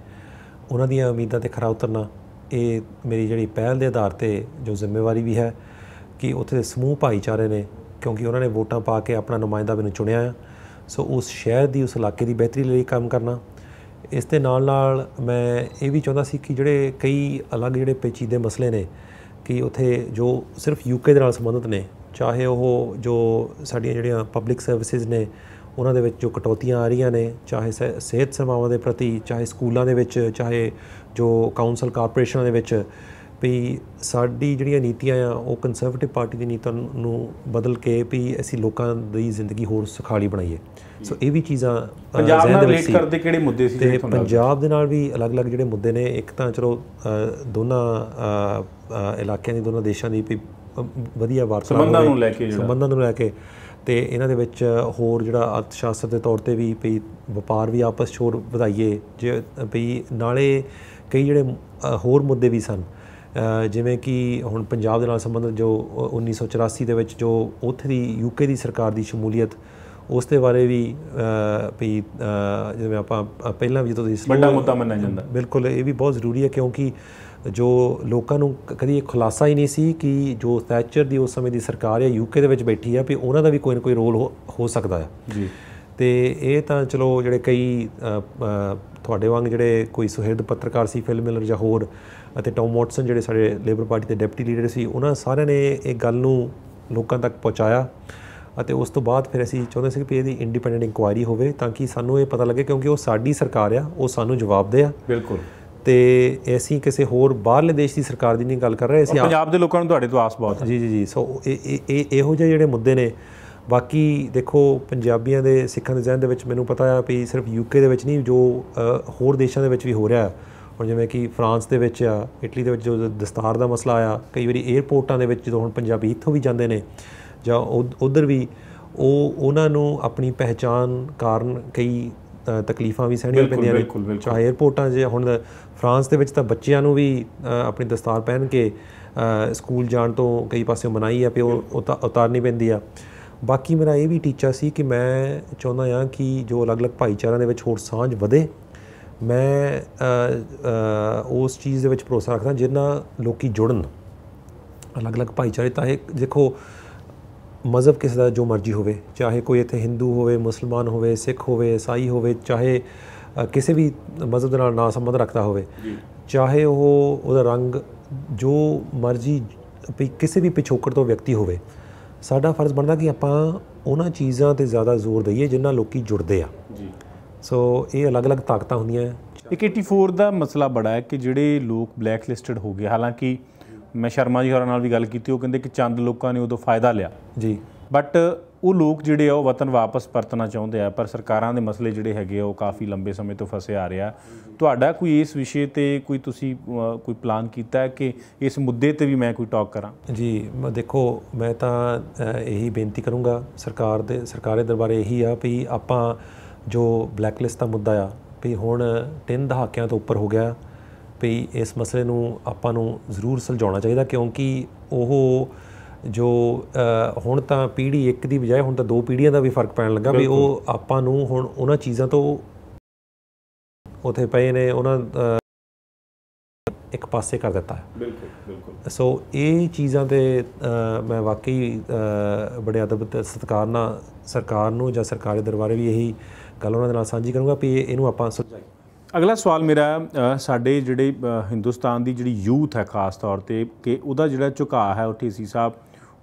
ਉਹਨਾਂ ਦੀਆਂ ਉਮੀਦਾਂ ਤੇ ਖਰਾ ਉਤਰਨਾ, ਇਹ ਮੇਰੀ ਜਿਹੜੀ ਪਹਿਲ ਦੇ ਆਧਾਰ ਤੇ ਜੋ ਜ਼ਿੰਮੇਵਾਰੀ ਵੀ ਹੈ ਕਿ ਉੱਥੇ ਦੇ ਸਮੂਹ ਭਾਈਚਾਰੇ ਨੇ, ਕਿਉਂਕਿ ਉਹਨਾਂ ਨੇ ਵੋਟਾਂ ਪਾ ਕੇ ਆਪਣਾ ਨੁਮਾਇੰਦਾ ਮੈਨੂੰ ਚੁਣਿਆ ਸੋ ਉਸ ਸ਼ਹਿਰ ਦੀ, ਉਸ ਇਲਾਕੇ ਦੀ ਬਿਹਤਰੀ ਲਈ ਕੰਮ ਕਰਨਾ ਇਸ ਦੇ ਨਾਲ ਨਾਲ ਮੈਂ ਇਹ ਵੀ ਚਾਹੁੰਦਾ ਸੀ ਕਿ ਜਿਹੜੇ ਕਈ ਅਲੱਗ ਜਿਹੜੇ ਪੇਚੀਦੇ ਮਸਲੇ ਨੇ, ਕਿ ਉੱਥੇ ਜੋ ਸਿਰਫ ਯੂਕੇ ਦੇ ਨਾਲ ਸੰਬੰਧਿਤ ਨੇ, ਚਾਹੇ ਉਹ ਜੋ ਸਾਡੀਆਂ ਜਿਹੜੀਆਂ ਪਬਲਿਕ ਸਰਵਿਸਿਜ਼ ਨੇ, ਉਹਨਾਂ ਦੇ ਵਿੱਚ ਜੋ ਕਟੌਤੀਆਂ ਆ ਰਹੀਆਂ ਨੇ, ਚਾਹੇ ਸਿ- ਸਿਹਤ ਸੇਵਾਵਾਂ ਦੇ ਪ੍ਰਤੀ, ਚਾਹੇ ਸਕੂਲਾਂ ਦੇ ਵਿੱਚ, ਚਾਹੇ ਜੋ ਕਾਉਂਸਲ ਕਾਰਪੋਰੇਸ਼ਨਾਂ ਦੇ ਵਿੱਚ, ਵੀ ਸਾਡੀ ਜਿਹੜੀਆਂ ਨੀਤੀਆਂ ਆ, ਉਹ ਕੰਜ਼ਰਵੇਟਿਵ ਪਾਰਟੀ ਦੀ ਨੀਤਾਂ ਨੂੰ ਬਦਲ ਕੇ ਵੀ ਅਸੀਂ ਲੋਕਾਂ ਦੀ ਜ਼ਿੰਦਗੀ ਹੋਰ ਸੁਖਾਲੀ ਬਣਾਈਏ। ਸੋ ਇਹ ਵੀ ਚੀਜ਼ਾਂ ਪੰਜਾਬ ਨਾਲ ਰਿਲੇਟ। ਕਰਦੇ ਕਿਹੜੇ ਮੁੱਦੇ ਸੀ ਤੇ ਪੰਜਾਬ ਦੇ ਨਾਲ ਵੀ ਅਲੱਗ-ਅਲੱਗ ਜਿਹੜੇ ਮੁੱਦੇ ਨੇ ਇੱਕ ਤਾਂ ਚਲੋ ਦੋਨਾਂ ਇਲਾਕਿਆਂ ਦੀ ਦੋਨਾਂ ਦੇਸ਼ਾਂ ਦੀ ਵੀ ਵਧੀਆ ਵਾਰਤਾਲਾਪ ਸੰਬੰਧਾਂ। ਨੂੰ ਲੈ ਕੇ ਜਿਹੜਾ। ਸੰਬੰਧਾਂ ਨੂੰ ਲੈ ਕੇ ਤੇ ਇਹਨਾਂ ਦੇ ਵਿੱਚ ਹੋਰ ਜਿਹੜਾ ਅਰਥ ਸ਼ਾਸਤਰ ਦੇ ਤੌਰ ਤੇ ਵੀ ਵੀ ਵਪਾਰ ਵੀ ਆਪਸ 'ਚ ਹੋਰ ਵਧਾਈਏ ਜੇ ਵੀ ਨਾਲੇ ਕਈ ਜਿਹੜੇ ਹੋਰ ਮੁੱਦੇ ਵੀ ਸਨ ਜਿਵੇਂ ਕਿ ਹੁਣ ਪੰਜਾਬ ਦੇ ਨਾਲ ਸੰਬੰਧਿਤ ਜੋ 1984 ਦੇ ਵਿੱਚ ਜੋ ਉੱਥੇ ਦੀ ਯੂਕੇ ਦੀ ਸਰਕਾਰ ਦੀ ਸ਼ਮੂਲੀਅਤ ਉਸ ਦੇ ਬਾਰੇ ਵੀ ਵੀ ਜਿਵੇਂ ਆਪਾਂ ਪਹਿਲਾਂ ਵੀ ਜਦੋਂ ਦੀ ਵੱਡਾ ਮੁੱਦਾ ਮੰਨਿਆ ਜਾਂਦਾ। ਬਿਲਕੁਲ ਇਹ ਵੀ ਬਹੁਤ ਜ਼ਰੂਰੀ ਹੈ ਕਿਉਂਕਿ ਜੋ ਲੋਕਾਂ ਨੂੰ ਕਦੀ ਇਹ ਖੁਲਾਸਾ ਹੀ ਨਹੀਂ ਸੀ ਕਿ ਜੋ ਥੈਚਰ ਦੀ ਉਸ ਸਮੇਂ ਦੀ ਸਰਕਾਰ ਹੈ ਯੂਕੇ ਦੇ ਵਿੱਚ ਬੈਠੀ ਆ ਵੀ ਉਹਨਾਂ ਦਾ ਵੀ ਕੋਈ ਨਾ ਕੋਈ ਰੋਲ ਹੋ- ਸਕਦਾ ਹੈ। ਜੀ। ਤੇ ਇਹ ਤਾਂ ਚਲੋ ਜਿਹੜੇ ਕਈ ਤੁਹਾਡੇ ਵਾਂਗ ਜਿਹੜੇ ਕੋਈ ਸੁਹਿਰਦ ਪੱਤਰਕਾਰ ਸੀ ਫਿਲ ਮਿਲਰ ਜਾਂ ਹੋਰ ਅਤੇ ਟੌਮ ਵਾਟਸਨ ਜਿਹੜੇ ਸਾਡੇ ਲੇਬਰ ਪਾਰਟੀ ਦੇ ਡਿਪਟੀ ਲੀਡਰ ਸੀ ਉਹਨਾਂ ਸਾਰਿਆਂ ਨੇ ਇਹ ਗੱਲ ਨੂੰ ਲੋਕਾਂ ਤੱਕ ਪਹੁੰਚਾਇਆ। ਅਤੇ ਉਸ ਤੋਂ ਬਾਅਦ ਫਿਰ ਅਸੀਂ ਚਾਹੁੰਦੇ ਸੀ ਕਿ ਇਹਦੀ ਇੰਡੀਪੈਂਡੈਂਟ ਇਨਕੁਆਇਰੀ ਹੋਵੇ ਤਾਂ ਕਿ ਸਾਨੂੰ ਇਹ ਪਤਾ ਲੱਗੇ ਕਿਉਂਕਿ ਉਹ ਸਾਡੀ ਸਰਕਾਰ ਆ ਉਹ ਸਾਨੂੰ ਜਵਾਬ ਦੇ ਆ। ਬਿਲਕੁਲ। ਤੇ ਅਸੀਂ ਕਿਸੇ ਹੋਰ ਬਾਹਰਲੇ ਦੇਸ਼ ਦੀ ਸਰਕਾਰ ਦੀ ਨਹੀਂ ਗੱਲ ਕਰ ਰਹੇ ਅਸੀਂ ਪੰਜਾਬ ਦੇ ਲੋਕਾਂ ਨੂੰ ਤੁਹਾਡੇ ਤੋਂ ਆਸ ਬਹੁਤ ਹੈ ਜੀ ਜੀ ਜੀ। ਸੋ ਇਹ ਇਹ ਇਹ ਜਿਹੇ ਜਿਹੜੇ ਮੁੱਦੇ ਨੇ ਬਾਕੀ ਦੇਖੋ ਪੰਜਾਬੀਆਂ ਦੇ ਸਿੱਖਾਂ ਦੇ ਜ਼ਿਹਨ ਦੇ ਵਿੱਚ ਮੈਨੂੰ ਪਤਾ ਆ ਵੀ ਸਿਰਫ ਯੂਕੇ ਦੇ ਵਿੱਚ ਨਹੀਂ ਜੋ ਹੋਰ ਦੇਸ਼ਾਂ ਦੇ ਵਿੱਚ ਵੀ ਹੋ ਰਿਹਾ। ਹੁਣ ਜਿਵੇਂ ਕਿ ਫਰਾਂਸ ਦੇ ਵਿੱਚ ਆ ਇਟਲੀ ਦੇ ਵਿੱਚ ਜੋ ਦਸਤਾਰ ਦਾ ਮਸਲਾ ਆ ਕਈ ਵਾਰੀ 에ਅਰਪੋਰਟਾਂ ਦੇ ਵਿੱਚ ਜਦੋਂ ਹੁਣ ਪੰਜਾਬੀ ਇੱਥੋਂ ਵੀ ਜਾਂਦੇ ਨੇ ਜਾਂ ਉਧਰ ਵੀ ਉਹ ਉਹਨਾਂ ਨੂੰ ਆਪਣੀ ਪਹਿਚਾਨ ਕਾਰਨ ਕਈ ਤਕਲੀਫਾਂ ਵੀ ਸਹਿਣੀਆਂ ਪੈਂਦੀਆਂ ਨੇ। ਚਾਹੇ 에ਅਰਪੋਰਟਾਂ 'ਚ ਹੁਣ ਫਰਾਂਸ ਦੇ ਵਿੱਚ ਤਾਂ ਬੱਚਿਆਂ ਨੂੰ ਵੀ ਆਪਣੀ ਦਸਤਾਰ ਪਹਿਨ ਕੇ ਸਕੂਲ ਜਾਣ ਤੋਂ ਕਈ ਪਾਸੇ ਮਨਾਈ ਆ ਉਤਾ- ਉਤਾਰਨੀ ਪੈਂਦੀ ਆ। ਬਾਕੀ ਮੇਰਾ ਇਹ ਵੀ ਟੀਚਾ ਸੀ ਕਿ ਮੈਂ ਚਾਹੁੰਦਾ ਹਾਂ ਕਿ ਜੋ ਅਲੱਗ-ਅਲੱਗ ਭਾਈਚਾਰਿਆਂ ਦੇ ਵਿੱਚ ਹੋਰ ਸਾਂਝ ਵਧੇ ਮੈਂ ਉਸ ਚੀਜ਼ ਦੇ ਵਿੱਚ ਭਰੋਸਾ ਰੱਖਦਾ ਜਿੰਨਾ ਲੋਕੀ ਜੁੜਨ। ਅਲੱਗ-ਅਲੱਗ ਭਾਈਚਾਰੇ ਤਾਂ ਇਹ ਦੇਖੋ ਮਜ਼ਹਬ ਕਿਸੇ ਦਾ ਜੋ ਮਰਜ਼ੀ ਹੋਵੇ ਚਾਹੇ ਕੋਈ ਇੱਥੇ ਹਿੰਦੂ ਹੋਵੇ ਮੁਸਲਮਾਨ ਹੋਵੇ ਸਿੱਖ ਹੋਵੇ ਈਸਾਈ ਹੋਵੇ ਚਾਹੇ ਕਿਸੇ ਵੀ ਮਜ਼ਹਬ ਦੇ ਨਾਲ ਨਾ ਸੰਬੰਧ ਰੱਖਦਾ ਹੋਵੇ ਚਾਹੇ ਉਹ ਉਹਦਾ ਰੰਗ ਜੋ ਮਰਜ਼ੀ ਵੀ ਕਿਸੇ ਵੀ ਪਿਛੋਕੜ ਤੋਂ ਵਿਅਕਤੀ ਹੋਵੇ ਸਾਡਾ ਫਰਜ਼ ਬਣਦਾ ਕਿ ਆਪਾਂ ਉਹਨਾਂ ਚੀਜ਼ਾਂ ਤੇ ਜ਼ਿਆਦਾ ਜ਼ੋਰ ਦਈਏ ਜਿਨ੍ਹਾਂ ਲੋਕੀ ਜੁੜਦੇ ਆ। ਜੀ। ਸੋ ਇਹ ਅਲੱਗ-ਅਲੱਗ ਤਾਕਤਾਂ ਹੁੰਦੀਆਂ। ਇੱਕ 84 ਦਾ ਮਸਲਾ ਬੜਾ ਹੈ ਕਿ ਜਿਹੜੇ ਲੋਕ ਬਲੈਕ ਲਿਸਟਡ ਹੋ ਗਏ ਹਾਲਾਂਕਿ ਮੈਂ ਸ਼ਰਮਾ ਜੀ ਹੋਰਾਂ ਨਾਲ ਵੀ ਗੱਲ ਕੀਤੀ ਉਹ ਕਹਿੰਦੇ ਕਿ ਚੰਦ ਲੋਕਾਂ ਨੇ ਉਦੋਂ ਫਾਇਦਾ ਲਿਆ। ਜੀ। ਬਟ ਉਹ ਲੋਕ ਜਿਹੜੇ ਆ ਉਹ ਵਤਨ ਵਾਪਸ ਪਰਤਣਾ ਚਾਹੁੰਦੇ ਆ ਪਰ ਸਰਕਾਰਾਂ ਦੇ ਮਸਲੇ ਜਿਹੜੇ ਹੈਗੇ ਆ ਉਹ ਕਾਫੀ ਲੰਬੇ ਸਮੇਂ ਤੋਂ ਫਸੇ ਆ ਰਿਹਾ। ਤੁਹਾਡਾ ਕੋਈ ਇਸ ਵਿਸ਼ੇ ਤੇ ਕੋਈ ਤੁਸੀਂ ਕੋਈ ਪਲਾਨ ਕੀਤਾ ਹੈ ਕਿ ਇਸ ਮੁੱਦੇ ਤੇ ਵੀ ਮੈਂ ਕੋਈ ਟਾਕ ਕਰਾਂ? ਜੀ ਮੈਂ ਦੇਖੋ ਮੈਂ ਤਾਂ ਇਹੀ ਬੇਨਤੀ ਕਰੂੰਗਾ ਸਰਕਾਰ ਦੇ ਸਰਕਾਰੇ ਦਰਬਾਰੇ ਇਹੀ ਆ ਵੀ ਆਪਾਂ ਜੋ ਬਲੈਕ ਲਿਸਟ ਦਾ ਮੁੱਦਾ ਆ ਵੀ ਹੁਣ ਤਿੰਨ ਦਹਾਕਿਆਂ ਤੋਂ ਉੱਪਰ ਹੋ ਗਿਆ। ਵੀ ਇਸ ਮਸਲੇ ਨੂੰ ਆਪਾਂ ਨੂੰ ਜ਼ਰੂਰ ਸੁਲਝਾਉਣਾ ਚਾਹੀਦਾ ਕਿਉਂਕਿ ਉਹ ਜੋ ਹੁਣ ਤਾਂ ਪੀੜ੍ਹੀ ਇੱਕ ਦੀ ਬਜਾਏ ਹੁਣ ਤਾਂ ਦੋ ਪੀੜ੍ਹੀਆਂ ਦਾ ਵੀ ਫ਼ਰਕ ਪੈਣ ਲੱਗਾ ਵੀ ਉਹ ਆਪਾਂ ਨੂੰ ਹੁਣ ਉਹਨਾਂ ਚੀਜ਼ਾਂ ਤੋਂ ਉਥੇ ਪਏ ਨੇ ਉਹਨਾਂ ਇੱਕ ਪਾਸੇ ਕਰ ਦਿੱਤਾ ਹੈ। ਬਿਲਕੁਲ ਬਿਲਕੁਲ। ਸੋ ਇਹ ਚੀਜ਼ਾਂ ਤੇ ਮੈਂ ਵਾਕਈ ਬੜੇ ਅਦਬ ਤੇ ਸਤਿਕਾਰ ਨਾਲ ਸਰਕਾਰ ਨੂੰ ਜਾਂ ਸਰਕਾਰੀ ਦਰਬਾਰੇ ਵੀ ਇਹੀ ਗੱਲ ਉਹਨਾਂ ਦੇ ਨਾਲ ਸਾਂਝੀ ਕਰੂੰਗਾ ਵੀ ਇਹ- ਇਹਨੂੰ ਆਪਾਂ ਸੁਲਝਾਈਏ। ਅਗਲਾ ਸਵਾਲ ਮੇਰਾ ਸਾਡੇ ਜਿਹੜੇ ਹਿੰਦੁਸਤਾਨ ਦੀ ਜਿਹੜੀ ਯੂਥ ਹੈ ਖਾਸ ਤੌਰ ਤੇ ਕਿ ਉਹਦਾ ਜਿਹੜਾ ਝੁਕਾਅ ਹੈ ਉਹ ਢੀਸੀ ਸਾਹਿਬ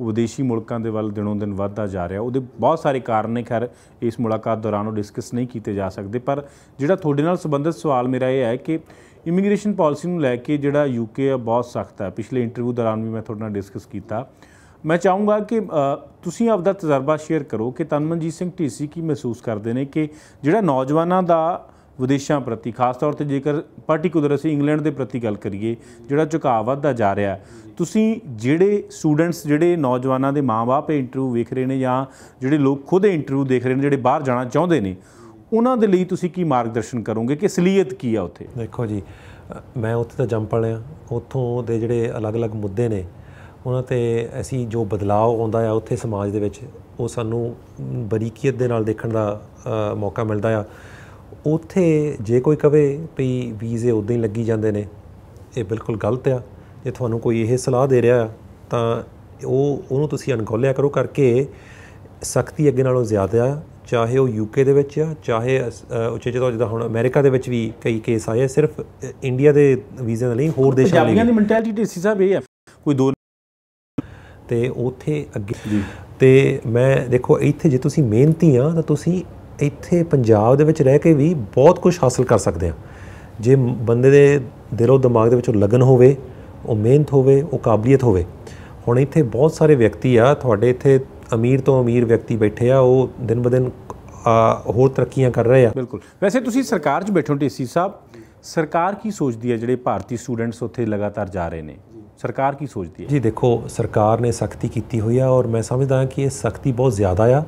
ਵਿਦੇਸ਼ੀ ਮੁਲਕਾਂ ਦੇ ਵੱਲ ਦਿਨੋਂ ਦਿਨ ਵੱਧਦਾ ਜਾ ਰਿਹਾ। ਉਹਦੇ ਬਹੁਤ ਸਾਰੇ ਕਾਰਨ ਨੇ, ਖੈਰ, ਇਸ ਮੁਲਾਕਾਤ ਦੌਰਾਨ ਉਹ ਡਿਸਕਸ ਨਹੀਂ ਕੀਤੇ ਜਾ ਸਕਦੇ। ਪਰ ਜਿਹੜਾ ਤੁਹਾਡੇ ਨਾਲ ਸੰਬੰਧਿਤ ਸਵਾਲ ਮੇਰਾ ਇਹ ਹੈ ਕਿ ਇਮੀਗ੍ਰੇਸ਼ਨ ਪਾਲਿਸੀ ਨੂੰ ਲੈ ਕੇ ਜਿਹੜਾ ਯੂਕੇ ਆ, ਬਹੁਤ ਸਖਤ ਹੈ। ਪਿਛਲੇ ਇੰਟਰਵਿਊ ਦੌਰਾਨ ਵੀ ਮੈਂ ਤੁਹਾਡੇ ਨਾਲ ਡਿਸਕਸ ਕੀਤਾ। ਮੈਂ ਚਾਹੂੰਗਾ ਕਿ ਤੁਸੀਂ ਆਪਦਾ ਤਜਰਬਾ ਸ਼ੇਅਰ ਕਰੋ ਕਿ ਤਨਮਨਜੀਤ ਸਿੰਘ ਢੀਸੀ ਕੀ ਮਹਿਸੂਸ ਕਰਦੇ ਨੇ ਕਿ ਜਿਹੜਾ ਨੌਜਵਾਨਾਂ ਦਾ ਵਿਦੇਸ਼ਾਂ ਪ੍ਰਤੀ, ਖਾਸ ਤੌਰ ਤੇ ਜੇਕਰ ਪਾਰਟਿਕੂਲਰ ਅਸੀਂ ਇੰਗਲੈਂਡ ਦੇ ਪ੍ਰਤੀ ਗੱਲ ਕਰੀਏ, ਜਿਹੜਾ ਝੁਕਾਅ ਵੱਧਦਾ ਜਾ ਰਿਹਾ ਤੁਸੀਂ ਜਿਹੜੇ ਸਟੂਡੈਂਟਸ, ਜਿਹੜੇ ਨੌਜਵਾਨਾਂ ਦੇ ਮਾਪੇ ਇੰਟਰਵਿਊ ਵੇਖ ਰਹੇ ਨੇ ਜਾਂ ਜਿਹੜੇ ਲੋਕ ਖੁਦ ਇੰਟਰਵਿਊ ਦੇਖ ਰਹੇ ਨੇ, ਜਿਹੜੇ ਬਾਹਰ ਜਾਣਾ ਚਾਹੁੰਦੇ ਨੇ, ਉਹਨਾਂ ਦੇ ਲਈ ਤੁਸੀਂ ਕੀ ਮਾਰਗਦਰਸ਼ਨ ਕਰੋਗੇ ਕਿ ਅਸਲੀਅਤ ਕੀ ਆ ਉੱਥੇ? ਦੇਖੋ ਜੀ ਮੈਂ ਉੱਥੇ ਤਾਂ ਜੰਮ ਪਲਿਆ ਉੱਥੋਂ ਦੇ ਜਿਹੜੇ ਅਲੱਗ-ਅਲੱਗ ਮੁੱਦੇ ਨੇ, ਉਹਨਾਂ ਤੇ ਅਸੀਂ ਜੋ ਬਦਲਾਅ ਆਉਂਦਾ ਆ ਉੱਥੇ ਸਮਾਜ ਦੇ ਵਿੱਚ, ਉਹ ਸਾਨੂੰ ਬਰੀਕੀਅਤ ਦੇ ਨਾਲ ਦੇਖਣ ਦਾ ਮੌਕਾ ਮਿਲਦਾ ਆ। ਉੱਥੇ ਜੇ ਕੋਈ ਕਵੇ ਵੀ ਵੀਜ਼ੇ ਉਦਾਂ ਹੀ ਲੱਗੀ ਜਾਂਦੇ ਨੇ ਇਹ ਬਿਲਕੁਲ ਗਲਤ ਆ ਜੇ ਤੁਹਾਨੂੰ ਕੋਈ ਇਹ ਸਲਾਹ ਦੇ ਰਿਹਾ ਤਾਂ ਉਹ ਉਹਨੂੰ ਤੁਸੀਂ ਅਣਗੌਲਿਆ ਕਰੋ ਕਰਕੇ ਸਖਤੀ ਅੱਗੇ ਨਾਲੋਂ ਜ਼ਿਆਦਾ ਆ ਚਾਹੇ ਉਹ ਯੂਕੇ ਦੇ ਵਿੱਚ ਆ ਚਾਹੇ ਉੱਚੇ ਜਦੋਂ ਜਿੱਦਾਂ ਹੁਣ ਅਮਰੀਕਾ ਦੇ ਵਿੱਚ ਵੀ ਕਈ ਕੇਸ ਆਏ ਸਿਰਫ ਇੰਡੀਆ ਦੇ ਵੀਜ਼ੇ ਨਾਲ ਨਹੀਂ ਹੋਰ ਦੇਸ਼ਾਂ ਲਈ ਪੰਜਾਬੀਆਂ। ਦੀ ਮੈਂਟੈਲਿਟੀ ਢੀਸੀ ਸਾਹਿਬ ਇਹ ਹੈ ਕੋਈ ਦੋ ਤੇ ਉੱਥੇ ਅੱਗੇ ਤੇ ਮੈਂ ਦੇਖੋ ਇੱਥੇ ਜੇ ਤੁਸੀਂ ਮਿਹਨਤੀ ਆ ਤਾਂ ਤੁਸੀਂ ਇੱਥੇ ਪੰਜਾਬ ਦੇ ਵਿੱਚ ਰਹਿ ਕੇ ਵੀ ਬਹੁਤ ਕੁਝ ਹਾਸਲ ਕਰ ਸਕਦੇ ਆ ਜੇ ਬੰਦੇ ਦੇ ਦਿਲੋਂ ਦਿਮਾਗ ਦੇ ਵਿੱਚ ਲਗਨ ਹੋਵੇ ਉਹ ਮਿਹਨਤ ਹੋਵੇ ਉਹ ਕਾਬਲੀਅਤ ਹੋਵੇ। ਹੁਣ ਇੱਥੇ ਬਹੁਤ ਸਾਰੇ ਵਿਅਕਤੀ ਆ ਤੁਹਾਡੇ ਇੱਥੇ ਅਮੀਰ ਤੋਂ ਅਮੀਰ ਵਿਅਕਤੀ ਬੈਠੇ ਆ ਉਹ ਦਿਨ ਬ ਦਿਨ ਆ, ਹੋਰ ਤਰੱਕੀਆਂ ਕਰ ਰਹੇ ਆ। ਬਿਲਕੁਲ। ਵੈਸੇ ਤੁਸੀਂ ਸਰਕਾਰ 'ਚ ਬੈਠੋ ਢੀਸੀ ਸਾਹਿਬ। ਸਰਕਾਰ ਕੀ ਸੋਚਦੀ ਹੈ ਜਿਹੜੇ ਭਾਰਤੀ ਸਟੂਡੈਂਟਸ ਉੱਥੇ ਲਗਾਤਾਰ ਜਾ ਰਹੇ ਨੇ? ਸਰਕਾਰ ਕੀ ਸੋਚਦੀ ਹੈ? ਜੀ ਦੇਖੋ ਸਰਕਾਰ ਨੇ ਸਖਤੀ ਕੀਤੀ ਹੋਈ ਆ ਔਰ ਮੈਂ ਸਮਝਦਾ ਹਾਂ ਕਿ ਇਹ ਸਖਤੀ ਬਹੁਤ ਜ਼ਿਆਦਾ ਆ।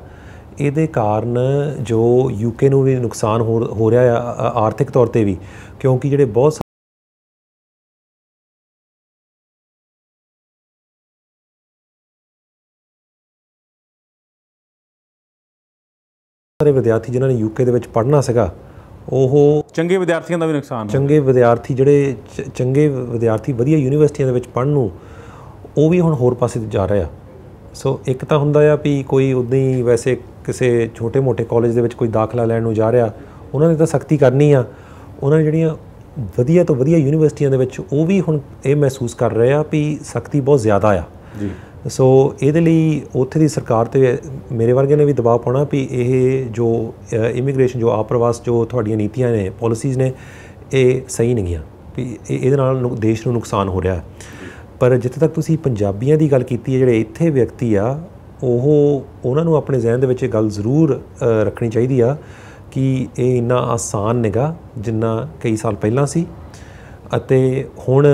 ਇਹਦੇ ਕਾਰਨ ਜੋ ਯੂਕੇ ਨੂੰ ਵੀ ਨੁਕਸਾਨ ਹੋ ਰਿਹਾ ਆ ਆਰਥਿਕ ਤੌਰ ਤੇ ਵੀ ਕਿਉਂਕਿ ਜਿਹੜੇ ਬਹੁਤ ਸਾਰੇ ਵਿਦਿਆਰਥੀ ਜਿਨ੍ਹਾਂ ਨੇ ਯੂਕੇ ਦੇ ਵਿੱਚ ਪੜ੍ਹਨਾ ਸੀਗਾ ਉਹ ਚੰਗੇ ਵਿਦਿਆਰਥੀਆਂ ਦਾ ਵੀ ਨੁਕਸਾਨ ਚੰਗੇ ਵਿਦਿਆਰਥੀ ਜਿਹੜੇ ਚੰਗੇ ਵਿਦਿਆਰਥੀ ਵਧੀਆ ਯੂਨੀਵਰਸਿਟੀਆਂ ਦੇ ਵਿੱਚ ਪੜ੍ਹਨ ਨੂੰ ਉਹ ਵੀ ਹੁਣ ਹੋਰ ਪਾਸੇ ਜਾ ਰਹੇ ਆ। ਸੋ ਇੱਕ ਤਾਂ ਹੁੰਦਾ ਆ ਵੀ ਕੋਈ ਉਦਾਂ ਹੀ ਵੈਸੇ ਕਿਸੇ ਛੋਟੇ-ਮੋਟੇ ਕਾਲਜ ਦੇ ਵਿੱਚ ਕੋਈ ਦਾਖਲਾ ਲੈਣ ਨੂੰ ਜਾ ਰਿਹਾ ਉਹਨਾਂ ਨੇ ਤਾਂ ਸਖਤੀ ਕਰਨੀ ਆ। ਉਹਨਾਂ ਨੇ ਜਿਹੜੀਆਂ ਵਧੀਆ ਤੋਂ ਵਧੀਆ ਯੂਨੀਵਰਸਿਟੀਆਂ ਦੇ ਵਿੱਚ ਉਹ ਵੀ ਹੁਣ ਇਹ ਮਹਿਸੂਸ ਕਰ ਰਹੇ ਆ ਵੀ ਸਖਤੀ ਬਹੁਤ ਜ਼ਿਆਦਾ ਆ। ਜੀ। ਸੋ ਇਹਦੇ ਲਈ ਉੱਥੇ ਦੀ ਸਰਕਾਰ ਤੇ ਮੇਰੇ ਵਰਗੇ ਨੇ ਵੀ ਦਬਾਅ ਪਾਉਣਾ ਵੀ ਇਹ ਜੋ ਇਮੀਗ੍ਰੇਸ਼ਨ ਜੋ ਆਪਰਵਾਸ ਜੋ ਤੁਹਾਡੀਆਂ ਨੀਤੀਆਂ ਨੇ ਪਾਲਿਸੀਜ਼ ਨੇ ਇਹ ਸਹੀ ਨਹੀਂ ਗੀਆਂ ਵੀ ਇਹ- ਇਹਦੇ ਨਾਲ ਦੇਸ਼ ਨੂੰ ਨੁਕਸਾਨ ਹੋ ਰਿਹਾ। ਪਰ ਜਿੱਥੇ ਤੱਕ ਤੁਸੀਂ ਪੰਜਾਬੀਆਂ ਦੀ ਗੱਲ ਕੀਤੀ ਹੈ ਜਿਹੜੇ ਇੱਥੇ ਵਿਅਕਤੀ ਆ ਉਹ ਉਹਨਾਂ ਨੂੰ ਆਪਣੇ ਜ਼ਿਹਨ ਦੇ ਵਿੱਚ ਇਹ ਗੱਲ ਜ਼ਰੂਰ ਰੱਖਣੀ ਚਾਹੀਦੀ ਆ ਕਿ ਇਹ ਇੰਨਾ ਆਸਾਨ ਨਿਗਾ ਜਿੰਨਾ ਕਈ ਸਾਲ ਪਹਿਲਾਂ ਸੀ ਅਤੇ ਹੁਣ